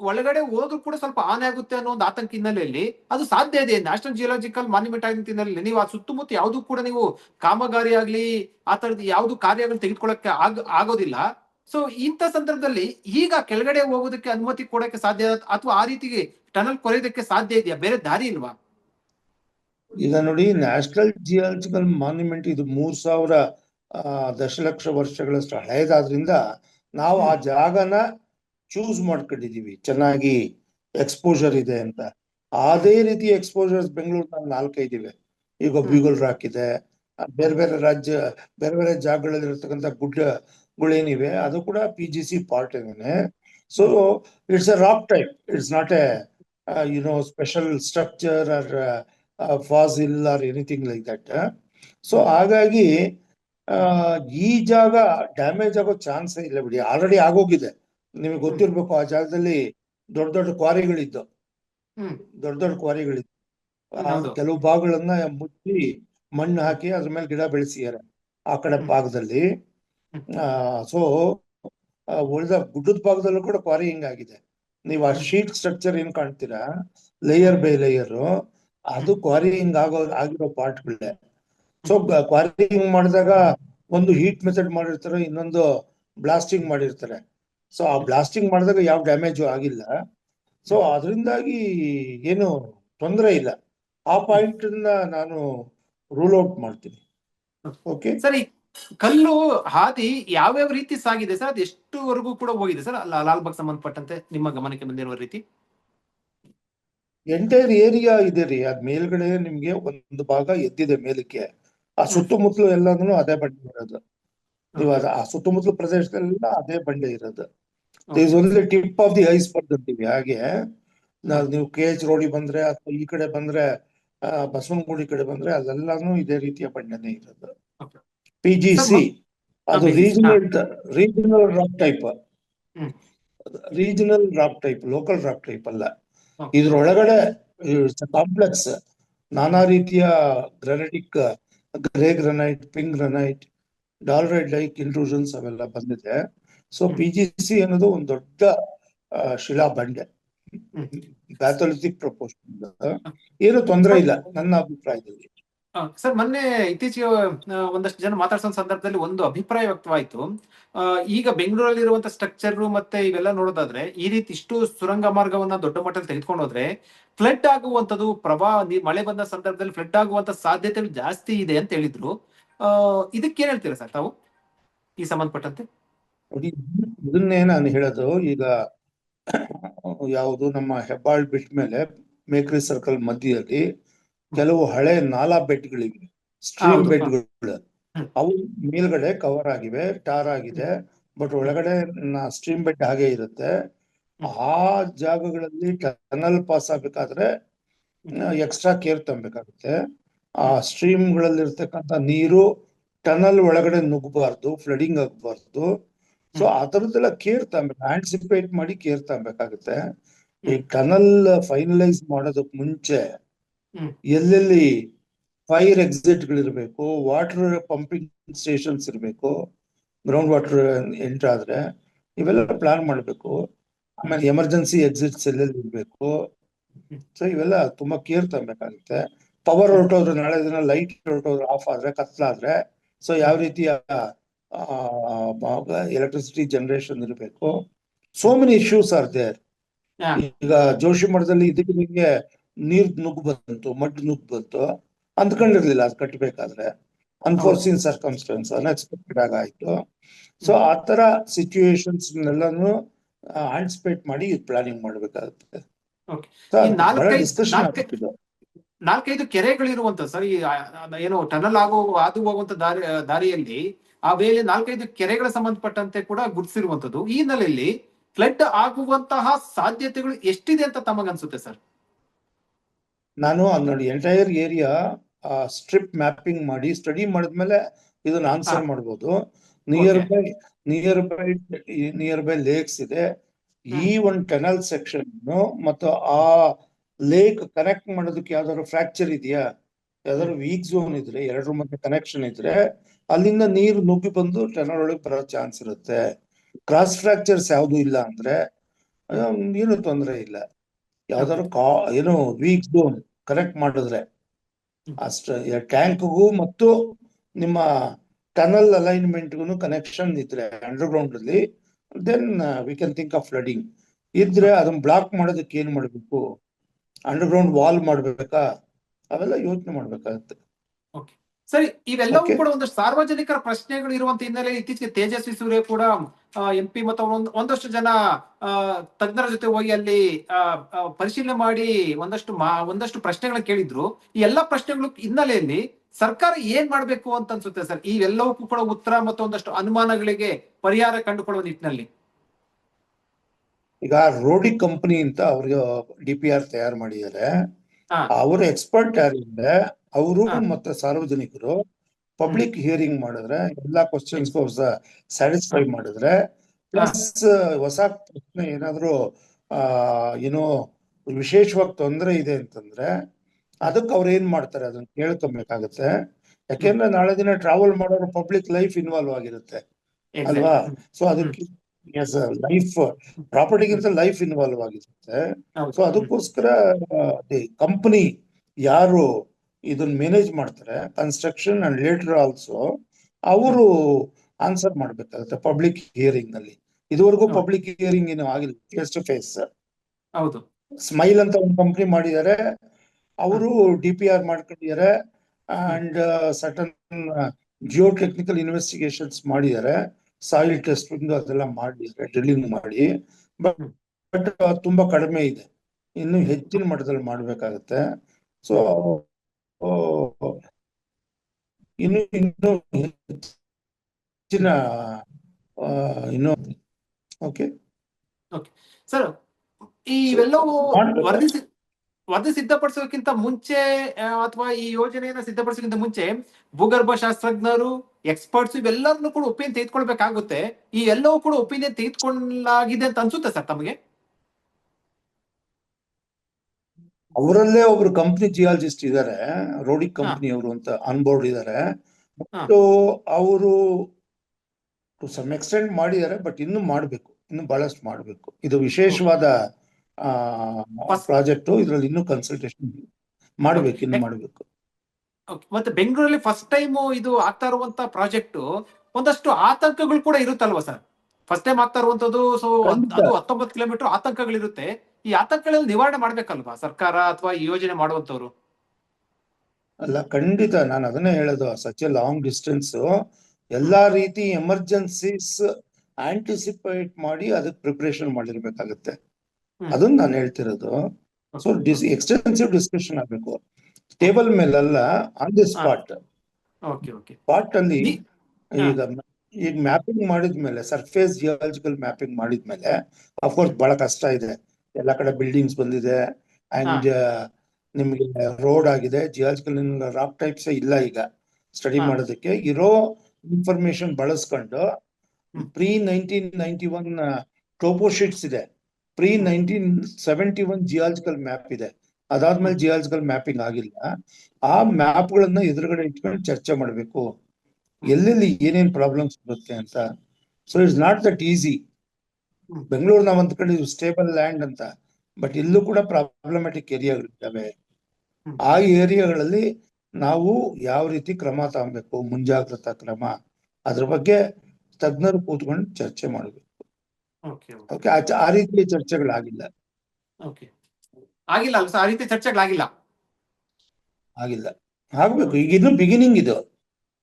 ಒಳಗಡೆ ಹೋದ್ರು ಕೂಡ ಸ್ವಲ್ಪ ಹಾನಿ ಆಗುತ್ತೆ ಅನ್ನೋ ಒಂದು ಆತಂಕ ಹಿನ್ನೆಲೆಯಲ್ಲಿ ಅದು ಸಾಧ್ಯ ಇದೆ. ನ್ಯಾಷನಲ್ ಜಿಯೋಲಾಜಿಕಲ್ ಮಾನ್ಯುಮೆಂಟ್ ಆಗಿನ ಹಿನ್ನೆಲೆಯಲ್ಲಿ ನೀವು ಆ ಸುತ್ತಮುತ್ತ ಯಾವ್ದು ಕೂಡ ನೀವು ಕಾಮಗಾರಿ ಆಗ್ಲಿ ಆ ತರದ ಯಾವ್ದು ಕಾರ್ಯಗಳು ತೆಗೆದುಕೊಳ್ಳಕ್ಕೆ ಆಗ ಆಗೋದಿಲ್ಲ. ಸೊ ಇಂಥ ಸಂದರ್ಭದಲ್ಲಿ ಈಗ ಕೆಳಗಡೆ ಹೋಗೋದಕ್ಕೆ ಅನುಮತಿ ಕೊಡಕ್ಕೆ ಸಾಧ್ಯ ಅಥವಾ ಆ ರೀತಿಗೆ ಟನಲ್ ಕೊರೆಯೋದಕ್ಕೆ ಸಾಧ್ಯ ಇದೆಯಾ? ಬೇರೆ ದಾರಿ ಇಲ್ವಾ? ಈಗ ನೋಡಿ ನ್ಯಾಷನಲ್ ಜಿಯಾಲಜಿಕಲ್ ಮಾನ್ಯುಮೆಂಟ್ ಇದು ಮೂರ್ ಸಾವಿರ ದಶಲಕ್ಷ ವರ್ಷಗಳಷ್ಟು ಹಳೆಯದಾದ್ರಿಂದ ನಾವು ಆ ಜಾಗನ ಚೂಸ್ ಮಾಡ್ಕೊಂಡಿದೀವಿ. ಚೆನ್ನಾಗಿ ಎಕ್ಸ್ಪೋಜರ್ ಇದೆ ಅಂತ. ಅದೇ ರೀತಿ ಎಕ್ಸ್ಪೋಜರ್ಸ್ ಬೆಂಗಳೂರಿನಲ್ಲಿ ನಾಲ್ಕೈದಿವೆ. ಈಗ ಬೀಗುಲ್ ರಾಕ್ ಇದೆ ಬೇರೆ ಬೇರೆ ರಾಜ್ಯ ಬೇರೆ ಬೇರೆ ಜಾಗಗಳಲ್ಲಿ ಇರತಕ್ಕಂತ ಗುಡ್ಡಗಳೇನಿವೆ ಅದು ಕೂಡ ಪಿ ಜಿ ಸಿ ಪಾರ್ಟ್ ಏನೇ so it's a rock type it's not a you know special structure or fossil or anything like that so ಹಾಗಾಗಿ ಆ, ಈ ಜಾಗ ಡ್ಯಾಮೇಜ್ ಆಗೋ ಚಾನ್ಸ್ ಇಲ್ಲ ಬಿಡಿ. ಆಲ್ರೆಡಿ ಆಗೋಗಿದೆ. ನಿಮಗೆ ಗೊತ್ತಿರ್ಬೇಕು ಆ ಜಾಗದಲ್ಲಿ ದೊಡ್ಡ ದೊಡ್ಡ ಕ್ವಾರಿಗಳಿದ್ದು. ದೊಡ್ಡ ದೊಡ್ಡ ಕ್ವಾರಿಗಳಿದ್ದು. ಕೆಲವು ಭಾಗಗಳನ್ನ ಮುಚ್ಚಿ ಮಣ್ಣು ಹಾಕಿ ಅದ್ರ ಮೇಲೆ ಗಿಡ ಬೆಳೆಸಿದ್ದಾರೆ. ಆ ಕಡೆ ಭಾಗದಲ್ಲಿ. ಆ ಸೊ ಉಳಿದ ಗುಡ್ಡದ ಭಾಗದಲ್ಲೂ ಕೂಡ ಕ್ವಾರಿ ಹಿಂಗಾಗಿದೆ. ನೀವು ಆ ಶೀಟ್ ಸ್ಟ್ರಕ್ಚರ್ ಏನ್ ಕಾಣ್ತೀರಾ? ಲೇಯರ್ ಬೈ ಲೇಯರ್ ಅದು ಕ್ವಾರಿಯಿಂಗ್ ಆಗೋ ಆಗಿರೋ ಪಾರ್ಟ್ಗಳೇ ಸೊ ಕ್ವಾರಿಂಗ್ ಮಾಡಿದಾಗ ಒಂದು ಹೀಟ್ ಮೆಥಡ್ ಮಾಡಿರ್ತಾರೆ ಇನ್ನೊಂದು ಬ್ಲಾಸ್ಟಿಂಗ್ ಮಾಡಿರ್ತಾರೆ. ಸೊ ಆ ಬ್ಲಾಸ್ಟಿಂಗ್ ಮಾಡಿದಾಗ ಯಾವ ಡ್ಯಾಮೇಜು ಆಗಿಲ್ಲ. ಸೊ ಅದರಿಂದಾಗಿ ಏನು ತೊಂದರೆ ಇಲ್ಲ. ಆ ಪಾಯಿಂಟ್ ನಾನು ರೂಲ್ ಔಟ್ ಮಾಡ್ತೀನಿ. ಓಕೆ ಸರಿ ಕಲ್ಲು ಹಾದಿ ಯಾವ್ಯಾವ ರೀತಿ ಸಾಗಿದೆ ಸರ್? ಅದು ಎಷ್ಟುವರೆಗೂ ಕೂಡ ಹೋಗಿದೆ ಸರ್? ಲಾಲ್ಬಾಗ್ ಸಂಬಂಧಪಟ್ಟಂತೆ ನಿಮ್ಮ ಗಮನಕ್ಕೆ ಬಂದಿರುವ ರೀತಿ? ಎಂಟೈರ್ ಏರಿಯಾ ಇದೆ ರೀ. ಅದ್ ಮೇಲ್ಗಡೆ ನಿಮ್ಗೆ ಒಂದು ಭಾಗ ಎದ್ದಿದೆ ಮೇಲಕ್ಕೆ. ಆ ಸುತ್ತಮುತ್ತಲು ಎಲ್ಲಾನು ಅದೇ ಬಂಡೆ ಇರೋದು. ಇವಾಗ ಆ ಸುತ್ತಮುತ್ತಲು ಪ್ರದೇಶದಲ್ಲೆಲ್ಲ ಅದೇ ಬಂಡೆ ಇರೋದು. Is only tip of the iceberg ಅಂತೀವಿ. ಹಾಗೆ ನಾವು ನೀವು ಕೆ ಎಚ್ ರೋಡಿ ಬಂದ್ರೆ ಅಥವಾ ಈ ಕಡೆ ಬಂದ್ರೆ ಬಸವನಗುಡಿ ಕಡೆ ಬಂದ್ರೆ ಅಲ್ಲೆಲ್ಲಾನು ಇದೇ ರೀತಿಯ ಬಂಡೆನೇ ಇರೋದು. ಪಿ ಜಿ ಸಿ ಅದು regional regional rock type regional rock type local rock type ಅಲ್ಲ. ಇದ್ರೊಳಗಡೆ ಕಾಂಪ್ಲೆಕ್ಸ್ ನಾನಾ ರೀತಿಯ granitic grey granite pink granite dolerite like intrusions ಅವೆಲ್ಲ ಬಂದಿದೆ ಸೊ. ಪಿ ಜಿ ಸಿ ಅನ್ನೋದು ಒಂದು ದೊಡ್ಡ ಶಿಲಾ ಬಂಡೆ ಹ್ಮ್. ಪ್ರಪೋಸ್ ಪ್ರಪೋರ್ಷನ್ ಏನು ತೊಂದರೆ ಇಲ್ಲ ನನ್ನ ಅಭಿಪ್ರಾಯದಲ್ಲಿ ಸರ್, ಮೊನ್ನೆ ಇತ್ತೀಚೆಗೆ ಒಂದಷ್ಟು ಜನ ಮಾತಾಡ್ಸೋ ಸಂದರ್ಭದಲ್ಲಿ ಒಂದು ಅಭಿಪ್ರಾಯ ವ್ಯಕ್ತವಾಯ್ತು. ಈಗ ಬೆಂಗಳೂರಲ್ಲಿ ಇರುವಂತ ಸ್ಟ್ರಕ್ಚರ್ ಮತ್ತೆ ಇವೆಲ್ಲ ನೋಡೋದಾದ್ರೆ, ಈ ರೀತಿ ಇಷ್ಟು ಸುರಂಗ ಮಾರ್ಗವನ್ನ ದೊಡ್ಡ ಮಟ್ಟದಲ್ಲಿ ತೆಗೆದುಕೊಂಡು ಹೋದ್ರೆ ಫ್ಲಡ್ ಆಗುವಂತದ್ದು ಪ್ರವಾಹ ಮಳೆ ಬಂದ ಸಂದರ್ಭದಲ್ಲಿ ಫ್ಲಡ್ ಆಗುವಂತ ಸಾಧ್ಯತೆಗಳು ಜಾಸ್ತಿ ಇದೆ ಅಂತ ಹೇಳಿದ್ರು. ಇದಕ್ಕೆ ಏನ್ ಹೇಳ್ತೀರಾ ಸರ್ ತಾವು, ಈ ಸಂಬಂಧಪಟ್ಟಂತೆ? ಇದನ್ನೇ ನಾನು ಹೇಳೋದು, ಈಗ ಯಾವುದು ನಮ್ಮ ಹೆಬ್ಬಾಳ್ ಬಿಟ್ಟ ಮೇಲೆ ಮೇಕ್ರಿ ಸರ್ಕಲ್ ಮಧ್ಯದಲ್ಲಿ ಕೆಲವು ಹಳೆ ನಾಲಾ ಬೆಡ್ಗಳಿವೆ ಸ್ಟ್ರೀಮ್. ಬೆಡ್ಗಳು ಅವು ಮೇಲ್ಗಡೆ ಕವರ್ ಆಗಿವೆ ಟಾರ್ ಆಗಿದೆ ಬಟ್ ಒಳಗಡೆ ಸ್ಟ್ರೀಮ್ ಬೆಡ್ ಹಾಗೆ ಇರುತ್ತೆ ಆ ಜಾಗಗಳಲ್ಲಿ ಟನಲ್ ಪಾಸ್ ಆಗ್ಬೇಕಾದ್ರೆ ಎಕ್ಸ್ಟ್ರಾ ಕೇರ್ ತಗೊಬೇಕಾಗುತ್ತೆ ಆ ಸ್ಟ್ರೀಮ್ಗಳಲ್ಲಿ ಇರ್ತಕ್ಕಂಥ ನೀರು ಟನಲ್ ಒಳಗಡೆ ನುಗ್ಗಬಾರ್ದು ಫ್ಲಡಿಂಗ್ ಆಗಬಾರ್ದು ಸೊ ಆ ಕೇರ್ ತಗೊಬೇಕು ಆಂಟಿಸಿಪೇಟ್ ಮಾಡಿ ಕೇರ್ ತಗೊಬೇಕಾಗುತ್ತೆ ಈ ಟನಲ್ ಫೈನಲೈಸ್ ಮಾಡೋದಕ್ ಮುಂಚೆ. ಎಲ್ಲೆಲ್ಲಿ ಫೈರ್ ಎಕ್ಸಿಟ್ ಗಳಿರ್ಬೇಕು ವಾಟರ್ ಪಂಪಿಂಗ್ ಸ್ಟೇಷನ್ಸ್ ಇರಬೇಕು ಗ್ರೌಂಡ್ ವಾಟರ್ ಎಂಟರ್ ಆದ್ರೆ ಇವೆಲ್ಲ ಪ್ಲಾನ್ ಮಾಡಬೇಕು. ಆಮೇಲೆ ಎಮರ್ಜೆನ್ಸಿ ಎಕ್ಸಿಟ್ಸ್ ಎಲ್ಲೆಲ್ಲಿ ಇರಬೇಕು. ಸೊ ಇವೆಲ್ಲ ತುಂಬಾ ಕೇರ್ ತಗೋಬೇಕಾಗುತ್ತೆ ಪವರ್ ಹೊರಟೋದ್ರೆ ನಾಳೆ ದಿನ ಲೈಟ್ ಹೊರಟೋದ್ರೆ ಆಫ್ ಆದ್ರೆ ಕತ್ಲಾದ್ರೆ ಸೊ ಯಾವ ರೀತಿಯ ಎಲೆಕ್ಟ್ರಿಸಿಟಿ ಜನರೇಷನ್ ಇರಬೇಕು. So many issues are there ಈಗ ಜೋಶಿ ಮಠದಲ್ಲಿ ಇದಕ್ಕೆ ನಿಮಗೆ ನೀರ್ ನುಗ್ ಬಂತು ಮಡ್ ನುಗ್ಗ್ ಬಂತು ಅಂದ್ಕೊಂಡಿರ್ಲಿಲ್ಲ ಅದು ಕಟ್ಟಬೇಕಾದ್ರೆ ಅನ್ಫೋರ್ಸಿನ್ ಸರ್ಕಮ್ಸ್ಟೆನ್ಸ್ ಅನ್ಎಕ್ಸ್ಪೆಕ್ಟೆಡ್ ಆಗಾಯ್ತು ಸೊ ಆ ತರ ಸಿಚುಯೇಷನ್ಸ್ ಎಲ್ಲಾನು ಆಂಟಿಸಿಪೇಟ್ ಮಾಡಿ ಪ್ಲಾನಿಂಗ್ ಮಾಡ್ಬೇಕಾಗುತ್ತೆ. ನಾಲ್ಕೈದು- ಕೆರೆಗಳಿರುವಂತ ಸರ್ ಈ ಏನು ಟನಲ್ ಆಗೋ ಹಾದು ಹೋಗುವಂತ ದಾರಿ ದಾರಿಯಲ್ಲಿ ಆ ವೇಳೆ ನಾಲ್ಕೈದು ಕೆರೆಗಳ ಸಂಬಂಧಪಟ್ಟಂತೆ ಕೂಡ ಗುರುತಿಸಿರುವಂತದ್ದು ಈ ಹಿನ್ನೆಲೆಯಲ್ಲಿ ಫ್ಲಡ್ ಆಗುವಂತಹ ಸಾಧ್ಯತೆಗಳು ಎಷ್ಟಿದೆ ಅಂತ ತಮಗನ್ಸುತ್ತೆ ಸರ್? ನಾನು ನೋಡಿ ಎಂಟೈರ್ ಏರಿಯಾ ಸ್ಟ್ರಿಪ್ ಮ್ಯಾಪಿಂಗ್ ಮಾಡಿ ಸ್ಟಡಿ ಮಾಡಿದ್ಮೇಲೆ ಇದನ್ನ ಆನ್ಸರ್. ಮಾಡ್ಬೋದು. Nearby nearby nearby lakes ಇದೆ. ಈ ಒಂದು ಟನಲ್ ಸೆಕ್ಷನ್ ಮತ್ತು ಆ ಲೇಕ್ ಕನೆಕ್ಟ್ ಮಾಡೋದಕ್ಕೆ ಯಾವ್ದಾದ್ರು ಫ್ರಾಕ್ಚರ್ ಇದೆಯಾ? ಯಾವ್ದಾದ್ರು ವೀಕ್ ಝೋನ್ ಇದ್ರೆ ಎರಡರ ಮಧ್ಯೆ ಕನೆಕ್ಷನ್ ಇದ್ರೆ ಅಲ್ಲಿಂದ ನೀರು ನುಗ್ಗಿ ಬಂದು ಟನಲ್ ಒಳಗೆ ಬರೋ ಚಾನ್ಸ್ ಇರುತ್ತೆ. ಕ್ರಾಸ್ ಫ್ರಾಕ್ಚರ್ಸ್ ಯಾವುದು ಇಲ್ಲ ಅಂದ್ರೆ ಏನು ತೊಂದರೆ ಇಲ್ಲ. ಯಾವ್ದಾದ್ರು ಕಾ ಏನು ವೀಕ್ ಝೋನ್ ಕನೆಕ್ಟ್ ಮಾಡಿದ್ರೆ ಅಷ್ಟ ಟ್ಯಾಂಕ್ಗೂ ಮತ್ತು ನಿಮ್ಮ ಟನಲ್ ಅಲೈನ್ಮೆಂಟ್ಗೂ ಕನೆಕ್ಷನ್ ಇದ್ರೆ ಅಂಡರ್ಗ್ರೌಂಡ್ ಅಲ್ಲಿ then we can think of flooding ಇದ್ರೆ ಅದನ್ನ ಬ್ಲಾಕ್ ಮಾಡೋದಕ್ಕೆ ಏನ್ ಮಾಡಬೇಕು? ಅಂಡರ್ಗ್ರೌಂಡ್ ವಾಲ್ ಮಾಡ್ಬೇಕಾ? ಅವೆಲ್ಲ ಯೋಚನೆ ಮಾಡ್ಬೇಕಾಗತ್ತೆ. ಸರಿ ಇವೆಲ್ಲವೂ ಕೂಡ ಒಂದಷ್ಟು ಸಾರ್ವಜನಿಕರ ಪ್ರಶ್ನೆಗಳು ಇರುವಂತ ಹಿನ್ನೆಲೆಯಲ್ಲಿ ಇತ್ತೀಚೆಗೆ ತೇಜಸ್ವಿ ಸೂರ್ಯ ಕೂಡ ಎಂ ಪಿ ಮತ್ತು ಒಂದಷ್ಟು ಜನ ತಜ್ಞರ ಜೊತೆ ಹೋಗಿ ಅಲ್ಲಿ ಪರಿಶೀಲನೆ ಮಾಡಿ ಒಂದಷ್ಟು ಒಂದಷ್ಟು ಪ್ರಶ್ನೆಗಳನ್ನ ಕೇಳಿದ್ರು. ಈ ಎಲ್ಲಾ ಪ್ರಶ್ನೆಗಳು ಹಿನ್ನೆಲೆಯಲ್ಲಿ ಸರ್ಕಾರ ಏನ್ ಮಾಡ್ಬೇಕು ಅಂತ ಅನ್ಸುತ್ತೆ ಸರ್? ಇವೆಲ್ಲವಕ್ಕೂ ಕೂಡ ಉತ್ತರ ಮತ್ತು ಒಂದಷ್ಟು ಅನುಮಾನಗಳಿಗೆ ಪರಿಹಾರ ಕಂಡುಕೊಳ್ಳುವ ನಿಟ್ಟಿನಲ್ಲಿ. ಈಗ ರೋಡಿ ಕಂಪನಿ ಅಂತ ಅವ್ರಿಗೆ ಡಿ ಪಿ ಆರ್ ತಯಾರು ಮಾಡಿದ್ದಾರೆ. ಅವರು ಅವ್ರ ಎಕ್ಸ್ಪರ್ಟ್ ಯಾರಿದ್ರೆ ಅವರು ಮತ್ತೆ ಸಾರ್ವಜನಿಕರು ಪಬ್ಲಿಕ್ ಹಿಯರಿಂಗ್ ಮಾಡಿದ್ರೆ ಎಲ್ಲಾ ಕ್ವಶನ್ಸ್ ಸ್ಯಾಟಿಸ್ಫೈ ಮಾಡಿದ್ರೆ ಪ್ಲಸ್ ಹೊಸ ಪ್ರಶ್ನೆ ಏನಾದ್ರು ಆ ಏನೋ ವಿಶೇಷವಾಗಿ ತೊಂದರೆ ಇದೆ ಅಂತಂದ್ರೆ ಅದಕ್ಕೆ ಅವ್ರು ಏನ್ ಮಾಡ್ತಾರೆ? ಅದನ್ನ ಕೇಳ್ಕೊಬೇಕಾಗತ್ತೆ. ಯಾಕೆಂದ್ರೆ ನಾಳೆ ದಿನ ಟ್ರಾವೆಲ್ ಮಾಡೋರು ಪಬ್ಲಿಕ್ ಲೈಫ್ ಇನ್ವಾಲ್ವ್ ಆಗಿರುತ್ತೆ. ಅಲ್ವಾ? ಸೊ ಅದಕ್ಕೆ ಲೈಫ್ ಪ್ರಾಪರ್ಟಿಗಿಂತ ಲೈಫ್ ಇನ್ವಾಲ್ವ್ ಆಗಿರುತ್ತೆ. ಸೊ ಅದಕ್ಕೋಸ್ಕರ ಕಂಪನಿ ಯಾರು ಇದನ್ನ ಮ್ಯಾನೇಜ್ ಮಾಡ್ತಾರೆ ಕನ್ಸ್ಟ್ರಕ್ಷನ್ ಅಂಡ್ ಲೇಟರ್ ಆಲ್ಸೋ ಅವರು ಆನ್ಸರ್ ಮಾಡ್ಬೇಕಾಗುತ್ತೆ ಪಬ್ಲಿಕ್ ಹಿಯರಿಂಗ್ನಲ್ಲಿ. ಇದುವರೆಗೂ. ಪಬ್ಲಿಕ್ ಹಿಯರಿಂಗ್ ಏನು ಆಗಿಲ್ಲ ಫೇಸ್ ಟು ಫೇಸ್ ಹೌದು. ಸ್ಮೈಲ್ ಅಂತ ಒಂದು ಕಂಪ್ನಿ ಮಾಡಿದ್ದಾರೆ ಅವರು ಡಿ ಪಿ ಆರ್ ಮಾಡ್ಕೊಂಡಿದ್ದಾರೆ and certain geotechnical investigations ಮಾಡಿದ್ದಾರೆ. ಸಾಯಿಲ್ ಟೆಸ್ಟಿಂಗ್ ಅದೆಲ್ಲ ಮಾಡಿದ್ದಾರೆ ಡ್ರಿಲ್ಲಿಂಗ್ ಮಾಡಿ. ಬಟ್ ಬಟ್ ತುಂಬಾ ಕಡಿಮೆ ಇದೆ. ಇನ್ನು ಹೆಚ್ಚಿನ ಮಟ್ಟದಲ್ಲಿ ಮಾಡಬೇಕಾಗತ್ತೆ. ಸೊ ಇನ್ನು ಇನ್ನು ಹೆಚ್ಚಿನ ಇನ್ನು ಓಕೆ ಓಕೆ ಸರ್ ಇವೆಲ್ಲವೂ ಮಾಡ್ಬೇಕು. ವರದಿ ವರದಿ ಸಿದ್ಧಪಡಿಸೋಕ್ಕಿಂತ ಮುಂಚೆ ಅಥವಾ ಈ ಯೋಜನೆಯನ್ನ ಸಿದ್ಧಪಡಿಸೋಕ್ಕಿಂತ ಮುಂಚೆ ಭೂಗರ್ಭ ಶಾಸ್ತ್ರಜ್ಞರು ಎಕ್ಸ್ಪರ್ಟ್ಸ್ ಇವೆಲ್ಲರನ್ನು ಕೂಡ ಒಪಿನಿಯನ್ ತೆಗೆದುಕೊಳ್ಬೇಕಾಗುತ್ತೆ. ಈ ಎಲ್ಲವೂ ಕೂಡ ಒಪಿನಿಯನ್ ತೆಗೆದುಕೊಳ್ಳಲಾಗಿದೆ ಅಂತ ಅನ್ಸುತ್ತೆ ಸರ್ ತಮಗೆ? ಅವರಲ್ಲೇ ಒಬ್ರು ಕಂಪ್ನಿ ಜಿಯಾಲಜಿಸ್ಟ್ ಇದ್ದಾರೆ ರೋಡಿಕ್ ಕಂಪ್ನಿ ಅವರು ಅಂತ ಅನ್ಬೋರ್ಡ್ ಇದ್ದಾರೆ ಮತ್ತು ಅವರು ಟು ಸಮ್ ಎಕ್ಸ್ಟೆಂಟ್ ಮಾಡಿದ್ದಾರೆ ಬಟ್ ಇನ್ನು ಮಾಡಬೇಕು ಇನ್ನು ಬಹಳಷ್ಟು ಮಾಡಬೇಕು. ಇದು ವಿಶೇಷವಾದ ಪ್ರಾಜೆಕ್ಟ್ ಇದ್ರಲ್ಲಿ ಇನ್ನೂ ಕನ್ಸಲ್ಟೇಷನ್ ಮಾಡಬೇಕು ಇನ್ನು ಮಾಡಬೇಕು. ಮತ್ತೆ ಬೆಂಗಳೂರಲ್ಲಿ ಫಸ್ಟ್ ಟೈಮ್ ಇದು ಆಗ್ತಾ ಇರುವಂತ ಪ್ರಾಜೆಕ್ಟ್ ಒಂದಷ್ಟು ಆತಂಕಗಳು ಕೂಡ ಇರುತ್ತಲ್ವಾ ಸರ್? ಫಸ್ಟ್ ಟೈಮ್ ಆಗ್ತಾ ಇರುವಂತದ್ದು ಸೊ ಅದು ಹತ್ತೊಂಬತ್ತು ಕಿಲೋಮೀಟರ್ ಆತಂಕಗಳಿರುತ್ತೆ. ಈ ಆತಂಕಗಳಲ್ಲಿ ನಿವಾರಣೆ ಮಾಡ್ಬೇಕಲ್ವಾ? ಸರ್ಕಾರ ಅಥವಾ ಈ ಯೋಜನೆ ಮಾಡುವಂತವ್ರು ಅಲ್ಲ ಖಂಡಿತ ನಾನು ಅದನ್ನೇ ಹೇಳೋದು. ಸಚ್ ಎ ಲಾಂಗ್ ಡಿಸ್ಟೆನ್ಸ್ ಎಲ್ಲಾ ರೀತಿ ಎಮರ್ಜೆನ್ಸೀಸ್ ಆಂಟಿಸಿಪೇಟ್ ಮಾಡಿ ಅದಕ್ಕೆ ಪ್ರಿಪರೇಷನ್ ಮಾಡಿರ್ಬೇಕಾಗತ್ತೆ. ಅದನ್ನ ನಾನು ಹೇಳ್ತಿರೋದು. ಸೊ ಡಿಸ್ ಎಕ್ಸ್ಟೆನ್ಸಿವ್ ಡಿಸ್ಕಷನ್ ಆಗ್ಬೇಕು. ಟೇಬಲ್ ಮೇಲಲ್ಲ ಆನ್ ದಿ ಸ್ಪಾಟ್ ಸ್ಪಾಟ್ ಅಲ್ಲಿ ಈಗ ಈಗ ಮ್ಯಾಪಿಂಗ್ ಮಾಡಿದ್ಮೇಲೆ ಸರ್ಫೇಸ್ ಜಿಯಾಲಜಿಕಲ್ ಮ್ಯಾಪಿಂಗ್ ಮಾಡಿದ್ಮೇಲೆ ಅಫ್ಕೋರ್ಸ್ ಬಹಳ ಕಷ್ಟ ಇದೆ. ಎಲ್ಲ ಕಡೆ ಬಿಲ್ಡಿಂಗ್ಸ್ ಬಂದಿದೆ ಅಂಡ್ ನಿಮ್ಗೆ ರೋಡ್ ಆಗಿದೆ. ಜಿಯಾಲಜಿಕಲ್ ರಾಕ್ ಟೈಪ್ಸ್ ಇಲ್ಲ ಈಗ ಸ್ಟಡಿ. ಮಾಡೋದಕ್ಕೆ. ಇರೋ ಇನ್ಫಾರ್ಮೇಶನ್ ಬಳಸ್ಕೊಂಡು. Pre nineteen ninety one topo sheets ಇದೆ. Pre nineteen seventy one geological map ಇದೆ. ಅದಾದ್ಮೇಲೆ ಜಿಯಾಲಜಿಕಲ್ ಮ್ಯಾಪಿಂಗ್ ಆಗಿಲ್ಲ. ಆ ಮ್ಯಾಪ್ ಗಳನ್ನ ಎದುರುಗಡೆ ಇಟ್ಕೊಂಡು ಚರ್ಚೆ ಮಾಡಬೇಕು. ಎಲ್ಲೆಲ್ಲಿ ಏನೇನ್ ಪ್ರಾಬ್ಲಮ್ಸ್ ಬರುತ್ತೆ ಅಂತ. So it's not that easy. Bengaluru ನಾವು ಒಂದ್ ಕಡೆ ಸ್ಟೇಬಲ್ ಲ್ಯಾಂಡ್ ಅಂತ ಬಟ್ ಇಲ್ಲೂ ಕೂಡ ಪ್ರಾಬ್ಲಮ್ಯಾಟಿಕ್ ಏರಿಯಾಗಳಿದ್ದಾವೆ. ಆ ಏರಿಯಾಗಳಲ್ಲಿ ನಾವು ಯಾವ ರೀತಿ ಕ್ರಮ ತಗೋಬೇಕು ಮುಂಜಾಗ್ರತಾ ಕ್ರಮ ಅದ್ರ ಬಗ್ಗೆ ತಜ್ಞರು ಕೂತ್ಕೊಂಡು ಚರ್ಚೆ ಮಾಡಬೇಕು. ಓಕೆ ಓಕೆ ಆ ರೀತಿಯ ಚರ್ಚೆಗಳಾಗಿಲ್ಲ. ಓಕೆ ಆಗಿಲ್ಲ ಅಲ್ಲ ಸರ್ ಆ ರೀತಿ ಚರ್ಚೆಗಳಾಗಿಲ್ಲ. ಆಗಿಲ್ಲ. ಆಗ್ಬೇಕು ಈಗ ಇನ್ನು ಬಿಗಿನಿಂಗ್ ಇದು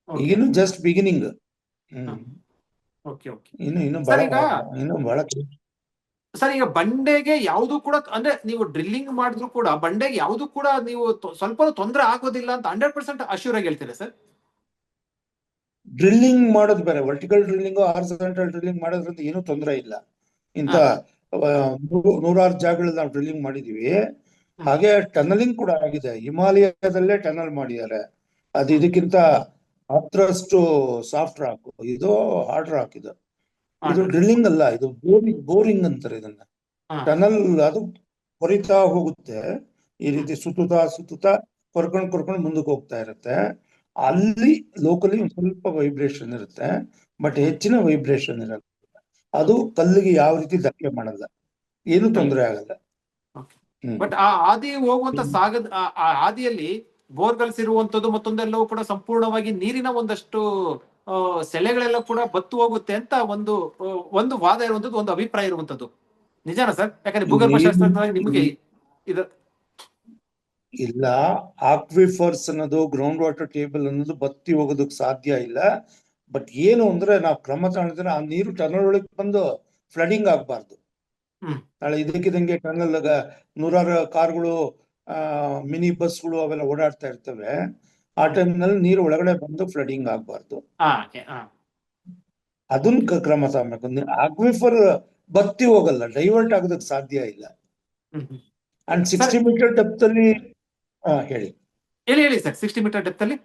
ಈಗಿನ್ನು just beginning hmm. Okay okay ಇನ್ನು ಇನ್ನು ಸರ್, ಬಹಳ ಈಗ- ಇನ್ನು ಬಹಳ ಸರ್ ಈಗ ಬಂಡೆಗೆ ಯಾವುದು ಕೂಡ ಅಂದ್ರೆ ನೀವು ಡ್ರಿಲ್ಲಿಂಗ್ ಮಾಡಿದ್ರು ಕೂಡ ಬಂಡೆಗೆ ಯಾವುದು ಕೂಡ ನೀವು ಸ್ವಲ್ಪ ತೊಂದರೆ ಆಗೋದಿಲ್ಲ ಅಂತ ಹಂಡ್ರೆಡ್ ಪರ್ಸೆಂಟ್ ಅಶ್ಯೂರ್ ಆಗಿ ಹೇಳ್ತೀರಾ ಸರ್? ಡ್ರಿಲ್ಲಿಂಗ್ ಮಾಡೋದು ಬೇರೆ ವರ್ಟಿಕಲ್ ಡ್ರಿಲ್ಲಿಂಗ್ ಹಾರಿಜಾಂಟಲ್ ಡ್ರಿಲ್ಲಿಂಗ್ ಮಾಡೋದ್ರಿಂದ ಏನೂ ತೊಂದರೆ ಇಲ್ಲ. ಇಂತ ನೂರಾರು ಜಾಗಗಳಲ್ಲಿ ನಾವು ಡ್ರಿಲ್ಲಿಂಗ್ ಮಾಡಿದೀವಿ. ಹಾಗೆ ಟನಲಿಂಗ್ ಕೂಡ ಆಗಿದೆ. ಹಿಮಾಲಯದಲ್ಲೇ ಟನಲ್ ಮಾಡಿದ್ದಾರೆ. ಅದು ಇದಕ್ಕಿಂತ ಹತ್ತರಷ್ಟು ಸಾಫ್ಟ್ ರಾಕ್ ಇದು ಹಾರ್ಡ್ ರಾಕ್ ಇದು. ಇದು ಡ್ರಿಲ್ಲಿಂಗ್ ಅಲ್ಲ ಇದು ಬೋರಿಂಗ್ ಬೋರಿಂಗ್ ಅಂತಾರೆ ಇದನ್ನ. ಟನಲ್ ಅದು ಕೊರಿತಾ ಹೋಗುತ್ತೆ ಈ ರೀತಿ ಸುತ್ತುತ್ತಾ ಸುತ್ತುತ್ತಾ ಕೊರ್ಕೊಂಡ್ ಕೊರ್ಕೊಂಡ್ ಮುಂದಕ್ಕೆ ಹೋಗ್ತಾ ಇರುತ್ತೆ. ಅಲ್ಲಿ ಲೋಕಲಿ ಒಂದ್ ಸ್ವಲ್ಪ ವೈಬ್ರೇಷನ್ ಇರುತ್ತೆ ಬಟ್ ಹೆಚ್ಚಿನ ವೈಬ್ರೇಷನ್ ಇರಲ್ಲ. ಅದು ಕಲ್ಲಿಗೆ ಯಾವ ರೀತಿ ಧಕ್ಕೆ ಮಾಡಲ್ಲ. ಏನು ತೊಂದರೆ ಆಗಲ್ಲ. ಬಟ್ ಆ ಹಾದಿ ಹೋಗುವಂತ ಸಾಗದ ಆ- ಆ ಹಾದಿಯಲ್ಲಿ ಬೋರ್ಗಲ್ಸ್ ಇರುವಂತದ್ದು ಮತ್ತೊಂದೆಲ್ಲವೂ ಕೂಡ ಸಂಪೂರ್ಣವಾಗಿ ನೀರಿನ ಒಂದಷ್ಟು ಸೆಲೆಗಳೆಲ್ಲ ಕೂಡ ಬತ್ತು ಹೋಗುತ್ತೆ ಅಂತ ಒಂದು ಒಂದು ವಾದ ಇರುವಂತದ್ದು ಒಂದು ಅಭಿಪ್ರಾಯ ಇರುವಂತದ್ದು ನಿಜಾನ ಸರ್? ಯಾಕಂದ್ರೆ ಭೂಗರ್ಭ ಶಾಸ್ತ್ರ ನಿಮಗೆ ಇದು ಇಲ್ಲ ಆಕ್ವಿಫರ್ಸ್ ಅನ್ನೋದು ಗ್ರೌಂಡ್ ವಾಟರ್ ಟೇಬಲ್ ಅನ್ನೋದು ಬತ್ತಿ ಹೋಗೋದಕ್ಕೆ ಸಾಧ್ಯ ಇಲ್ಲ. ಬಟ್ ಏನು ಅಂದ್ರೆ ನಾವು ಕ್ರಮ ತಗೊಂಡಿದ್ರೆ ಆ ನೀರು ಟನಲ್ ಒಳಗೆ ಬಂದು ಫ್ಲಡಿಂಗ್ ಆಗ್ಬಾರ್ದು. ನಾಳೆ ಇದಕ್ಕಿದಂಗೆ ಟನಲ್ ನೂರಾರು ಕಾರ್ಗಳು ಮಿನಿ ಬಸ್ಗಳು ಅವೆಲ್ಲ ಓಡಾಡ್ತಾ ಇರ್ತವೆ. ಆ ಟೈಮ್ನಲ್ಲಿ ನೀರು ಒಳಗಡೆ ಬಂದು ಫ್ಲಡಿಂಗ್ ಆಗ್ಬಾರ್ದು. ಅದನ್ನ ಕ್ರಮ ತಗೋಬೇಕು. ಆಕ್ವಿಫರ್ ಬತ್ತಿ ಹೋಗಲ್ಲ ಡೈವರ್ಟ್ ಆಗೋದಕ್ಕೆ ಸಾಧ್ಯ ಇಲ್ಲ. ಅಂಡ್ ಸಿಕ್ಸ್ಟಿ ಮೀಟರ್ ಡೆಪ್ತ್ ಅಲ್ಲಿ ಹೇಳಿ. ಹೇಳಿ ಹೇಳಿ ಸರ್ ಸಿಕ್ಸ್ಟಿ ಮೀಟರ್ ಡೆಪ್ತ್ ಅಲ್ಲಿ?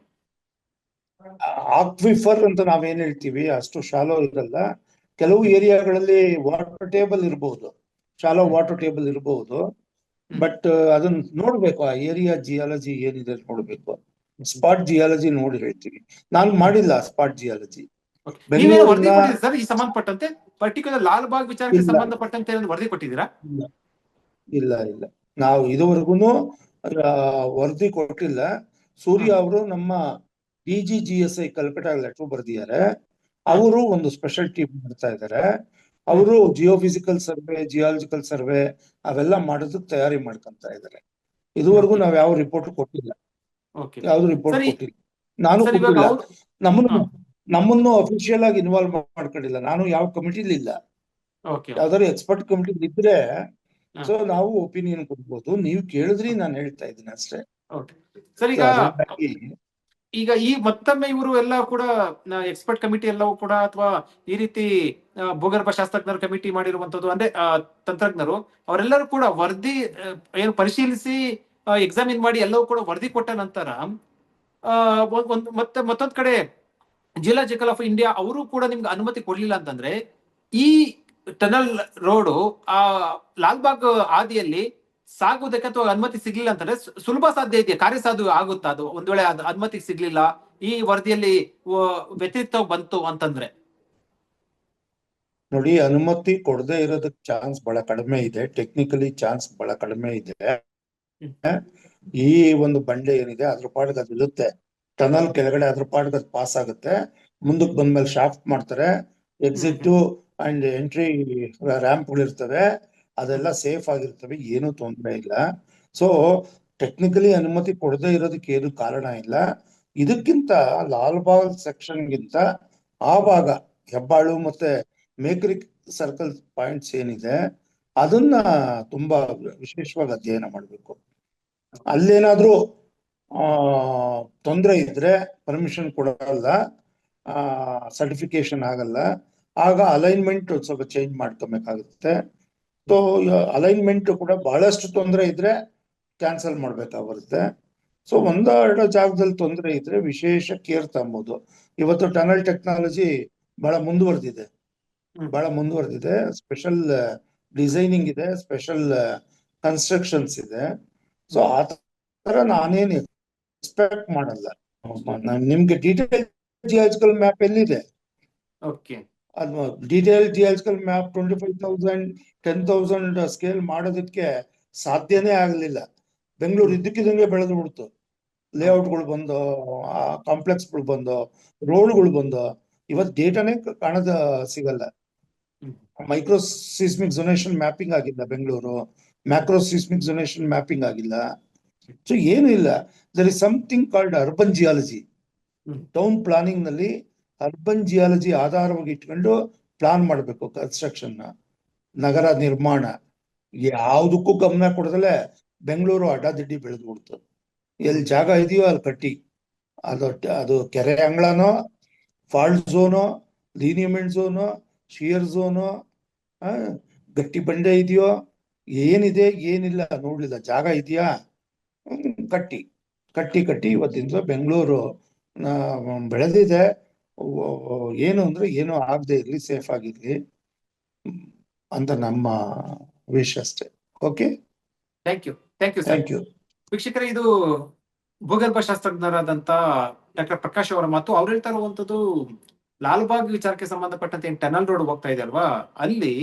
ಆಕ್ವಿಫರ್ ಅಂತ ನಾವೇನ್ ಹೇಳ್ತೀವಿ ಅಷ್ಟು ಶಾಲೋ ಇರಲ್ಲ. ಕೆಲವು ಏರಿಯಾಗಳಲ್ಲಿ ವಾಟರ್ ಟೇಬಲ್ ಇರಬಹುದು ಶಾಲೋ ವಾಟರ್ ಟೇಬಲ್ ಇರಬಹುದು ಬಟ್ ಅದನ್ನ ನೋಡ್ಬೇಕು ಆ ಏರಿಯಾ ಜಿಯಾಲಜಿ ಏನಿದೆ ನೋಡ್ಬೇಕು. ಸ್ಪಾಟ್ ಜಿಯಾಲಜಿ ನೋಡಿ ಹೇಳ್ತೀವಿ ನಾನು ಮಾಡಿಲ್ಲ ಸ್ಪಾಟ್ ಜಿಯಾಲಜಿ ಈ ಸಂಬಂಧಪಟ್ಟಂತೆ? ಪರ್ಟಿಕ್ಯುಲರ್ ಲಾಲ್ ಬಾಗ್ ವಿಚಾರಕ್ಕೆ ಇಲ್ಲ. ಸಂಬಂಧಪಟ್ಟಂತೆ ವರದಿ ಕೊಟ್ಟಿದ್ದೀರಾ? ಇಲ್ಲ. ಇಲ್ಲ ನಾವು ಇದುವರೆಗೂ ವರದಿ ಕೊಟ್ಟಿಲ್ಲ. ಸೂರ್ಯ ಅವರು ನಮ್ಮ D G G S I Calcutta letter ಬರೆದಿದ್ದಾರೆ. ಅವರು ಒಂದು ಸ್ಪೆಷಲ್ ಟೀಮ್ ಮಾಡ್ತಾ ಇದ್ದಾರೆ. ಅವರು ಜಿಯೋಫಿಸಿಕಲ್ ಸರ್ವೆ ಜಿಯಾಲಜಿಕಲ್ ಸರ್ವೆ ಅವೆಲ್ಲ ಮಾಡೋದಕ್ಕೆ ತಯಾರಿ ಮಾಡ್ಕೊಂತ ಇದಾರೆ ಇದುವರೆಗೂ ನಾವ್ ಯಾವ ರಿಪೋರ್ಟ್ ಕೊಟ್ಟಿಲ್ಲ. ಯಾವ್ದು ರಿಪೋರ್ಟ್ ಕೊಟ್ಟಿಲ್ಲ. ನಾನು ಕೊಟ್ಟಿಲ್ಲ. ನಮ್ಮನ್ನು ನಮ್ಮನ್ನು ಅಫಿಷಿಯಲ್ ಆಗಿ ಇನ್ವಾಲ್ವ್ ಮಾಡ್ಕೊಂಡಿಲ್ಲ. ನಾನು ಯಾವ ಕಮಿಟಿಲಿ ಇಲ್ಲ. ಯಾವ್ದಾದ್ರು ಎಕ್ಸ್ಪರ್ಟ್ ಕಮಿಟಿ ಇದ್ರೆ. ಸೊ ನಾವು ಒಪಿನಿಯನ್ ಕೊಡ್ಬೋದು. ನೀವು ಕೇಳಿದ್ರಿ ನಾನು ಹೇಳ್ತಾ ಇದ್ದೀನಿ ಅಷ್ಟೇ. ಸರ್ ಈಗ ಈ ಮತ್ತೊಮ್ಮೆ ಇವರು ಎಲ್ಲ ಕೂಡ ಎಕ್ಸ್ಪರ್ಟ್ ಕಮಿಟಿ ಎಲ್ಲವೂ ಕೂಡ ಅಥವಾ ಈ ರೀತಿ ಭೂಗರ್ಭ ಶಾಸ್ತ್ರಜ್ಞರ ಕಮಿಟಿ ಮಾಡಿರುವಂತದ್ದು ಅಂದ್ರೆ ತಂತ್ರಜ್ಞರು, ಅವರೆಲ್ಲರೂ ಕೂಡ ವರದಿ ಏನು ಪರಿಶೀಲಿಸಿ ಎಕ್ಸಾಮಿನ್ ಮಾಡಿ ಎಲ್ಲವೂ ಕೂಡ ವರದಿ ಕೊಟ್ಟ ನಂತರ ಒಂದ್, ಮತ್ತೆ, ಮತ್ತೊಂದ್ ಕಡೆ ಜಿಯೋಲಾಜಿಕಲ್ ಆಫ್ ಇಂಡಿಯಾ ಅವರು ಕೂಡ ನಿಮ್ಗೆ ಅನುಮತಿ ಕೊಡ್ಲಿಲ್ಲ ಅಂತಂದ್ರೆ, ಈ ಟನಲ್ ರೋಡು ಆ, ಲಾಲ್ಬಾಗ್ ಹಾದಿಯಲ್ಲಿ ಸಾಗುವುದಕ್ಕೆ ಅಥವಾ ಅನುಮತಿ ಸಿಗ್ಲಿಲ್ಲ ಅಂತಂದ್ರೆ ಸುಲಭ ಸಾಧ್ಯ ಇದೆಯಾ? ಕಾರ್ಯಸಾಧು ಆಗುತ್ತಾ? ಅದು ಒಂದ್ ವೇಳೆ ಅದು ಅನುಮತಿ ಸಿಗ್ಲಿಲ್ಲ ಈ ವರದಿಯಲ್ಲಿ ವ್ಯತಿರಿಕ್ತ ಬಂತು ಅಂತಂದ್ರೆ? ನೋಡಿ ಅನುಮತಿ ಕೊಡದೆ ಇರೋದಕ್ಕೆ ಚಾನ್ಸ್ ಬಹಳ ಕಡಿಮೆ ಇದೆ. ಟೆಕ್ನಿಕಲಿ ಚಾನ್ಸ್ ಬಹಳ ಕಡಿಮೆ ಇದೆ. ಈ ಒಂದು ಬಂಡೆ ಏನಿದೆ ಅದ್ರ ಪಾಡ್ಗೆ ಅದು ಇರುತ್ತೆ. ಟನಲ್ ಕೆಳಗಡೆ ಅದ್ರ ಪಾಡ್ಗೆ ಅದು ಪಾಸ್ ಆಗುತ್ತೆ. ಮುಂದಕ್ಕೆ ಬಂದ್ಮೇಲೆ ಶಾಫ್ಟ್ ಮಾಡ್ತಾರೆ. ಎಕ್ಸಿಟ್ ಅಂಡ್ ಎಂಟ್ರಿ ರ್ಯಾಂಪ್ಗಳು ಇರ್ತವೆ. ಅದೆಲ್ಲ ಸೇಫ್ ಆಗಿರ್ತವೆ, ಏನೂ ತೊಂದರೆ ಇಲ್ಲ. ಸೊ ಟೆಕ್ನಿಕಲಿ ಅನುಮತಿ ಕೊಡದೇ ಇರೋದಕ್ಕೆ ಏನು ಕಾರಣ ಇಲ್ಲ. ಇದಕ್ಕಿಂತ ಲಾಲ್ಬಾಗ್ ಸೆಕ್ಷನ್ಗಿಂತ ಆ ಭಾಗ, ಹೆಬ್ಬಾಳು ಮತ್ತೆ ಮೇಕರಿ ಸರ್ಕಲ್ ಪಾಯಿಂಟ್ಸ್ ಏನಿದೆ, ಅದನ್ನ ತುಂಬಾ ವಿಶೇಷವಾಗಿ ಅಧ್ಯಯನ ಮಾಡಬೇಕು. ಅಲ್ಲೇನಾದ್ರೂ, ಆ, ತೊಂದರೆ ಇದ್ರೆ ಪರ್ಮಿಷನ್ ಕೊಡಲ್ಲ ಸರ್ಟಿಫಿಕೇಶನ್ ಆಗಲ್ಲ, ಆಗ ಅಲೈನ್ಮೆಂಟ್ ಸ್ವಲ್ಪ ಚೇಂಜ್ ಮಾಡ್ಕೊಬೇಕಾಗುತ್ತೆ. ಸೊ ಅಲೈನ್ಮೆಂಟ್ ಕೂಡ ಬಹಳಷ್ಟು ತೊಂದರೆ ಇದ್ರೆ ಕ್ಯಾನ್ಸಲ್ ಮಾಡ್ಬೇಕಾಗುತ್ತೆ. ಸೊ ಒಂದೆರಡು ಜಾಗದಲ್ಲಿ ತೊಂದರೆ ಇದ್ರೆ ವಿಶೇಷ ಕೇರ್ ತಗೊಬೋದು ಇವತ್ತು ಟನಲ್ ಟೆಕ್ನಾಲಜಿ ಬಹಳ ಮುಂದುವರೆದಿದೆ. ಬಹಳ ಮುಂದುವರೆದಿದೆ. ಸ್ಪೆಷಲ್ ಡಿಸೈನಿಂಗ್ ಇದೆ. ಸ್ಪೆಷಲ್ ಕನ್ಸ್ಟ್ರಕ್ಷನ್ಸ್ ಇದೆ. ಸೊ ಆ ತರ ನಾನೇನು ಎಕ್ಸ್ಪೆಕ್ಟ್ ಮಾಡಲ್ಲ. ನಿಮ್ಗೆ ಡೀಟೇಲ್ ಜಿಯಾಲಜಿಕಲ್ ಮ್ಯಾಪ್ ಎಲ್ಲಿದೆ? ಓಕೆ ಅದು detail geological map twenty five thousand ten thousand scale ಮಾಡೋದಕ್ಕೆ ಸಾಧ್ಯನೇ ಆಗಲಿಲ್ಲ. ಬೆಂಗಳೂರು ಇದ್ದಕ್ಕಿದ್ದಂಗೆ ಬೆಳೆದು ಬಿಡ್ತು. ಲೇಔಟ್ಗಳು ಬಂದು ಕಾಂಪ್ಲೆಕ್ಸ್ಗಳು ಬಂದು ರೋಡ್ಗಳು ಬಂದು ಇವತ್ತು ಡೇಟಾನೇ ಕಾಣದ ಸಿಗಲ್ಲ. ಮೈಕ್ರೋ ಸಿಸ್ಮಿಕ್ ಝೊನೇಷನ್ ಮ್ಯಾಪಿಂಗ್ ಆಗಿಲ್ಲ Bengaluru. Macro seismic zonation mapping ಆಗಿಲ್ಲ. ಸೊ ಏನೂ ಇಲ್ಲ. There is something called urban geology town ಪ್ಲಾನಿಂಗ್ನಲ್ಲಿ urban geology ಆಧಾರವಾಗಿ ಇಟ್ಕೊಂಡು ಪ್ಲಾನ್ ಮಾಡಬೇಕು ಕನ್ಸ್ಟ್ರಕ್ಷನ್ ನಗರ ನಿರ್ಮಾಣ. ಯಾವುದಕ್ಕೂ ಗಮನ ಕೊಡದಲೆ ಬೆಂಗಳೂರು ಅಡ್ಡಾದಿಡ್ಡಿ ಬೆಳೆದು ಬಿಡ್ತು ಎಲ್ಲಿ ಜಾಗ ಇದೆಯೋ ಅಲ್ಲಿ ಕಟ್ಟಿ. ಅದು ಅದು ಕೆರೆ ಅಂಗಳನೋ, fault zone, lineament zone, shear zone ಗಟ್ಟಿ ಬಂಡೆ ಇದೆಯೋ, ಏನಿದೆ ಏನಿಲ್ಲ ನೋಡ್ಲಿಲ್ಲ. ಜಾಗ ಇದೆಯಾ? ಕಟ್ಟಿ. ಕಟ್ಟಿ ಕಟ್ಟಿ ಇವತ್ತಿಂದ ಬೆಂಗಳೂರು ಬೆಳೆದಿದೆ. ಏನು ಅಂದ್ರೆ ಏನು ಆಗದೆ ಇರ್ಲಿ ಸೇಫ್ ಆಗಿರ್ಲಿ ಅಂತ ನಮ್ಮ ವಿಶ್ ಅಷ್ಟೇ. Okay thank you thank you thank you ವೀಕ್ಷಕರೇ ಇದು ಭೂಗರ್ಭ ಶಾಸ್ತ್ರಜ್ಞರಾದಂತ ಡಾಕ್ಟರ್ ಪ್ರಕಾಶ್ ಅವರ ಮಾತು ಅವ್ರು ಹೇಳ್ತಾ ಇರುವಂತದ್ದು ಲಾಲ್ಬಾಗ್ ವಿಚಾರಕ್ಕೆ ಸಂಬಂಧಪಟ್ಟಂತೆ ಏನ್ ಟನಲ್ ರೋಡ್ ಹೋಗ್ತಾ ಇದೆ ಅಲ್ವಾ? ಅಲ್ಲಿ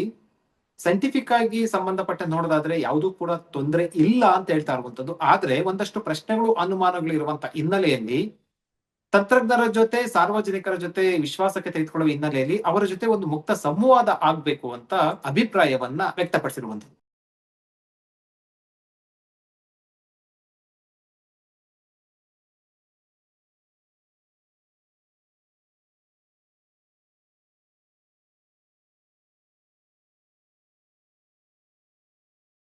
ಸೈಂಟಿಫಿಕ್ ಆಗಿ ಸಂಬಂಧಪಟ್ಟ ನೋಡೋದಾದ್ರೆ ಯಾವುದು ಕೂಡ ತೊಂದರೆ ಇಲ್ಲ ಅಂತ ಹೇಳ್ತಾ ಇರುವಂತದ್ದು ಆದ್ರೆ ಒಂದಷ್ಟು ಪ್ರಶ್ನೆಗಳು ಅನುಮಾನಗಳು ಇರುವಂತ ಹಿನ್ನೆಲೆಯಲ್ಲಿ ತಂತ್ರಜ್ಞರ ಜೊತೆ, ಸಾರ್ವಜನಿಕರ ಜೊತೆ ವಿಶ್ವಾಸಕ್ಕೆ ತೆಗೆದುಕೊಳ್ಳುವ ಹಿನ್ನೆಲೆಯಲ್ಲಿ ಅವರ ಜೊತೆ ಒಂದು ಮುಕ್ತ ಸಂವಾದ ಆಗ್ಬೇಕು ಅಂತ ಅಭಿಪ್ರಾಯವನ್ನ ವ್ಯಕ್ತಪಡಿಸಿರುವಂತದ್ದು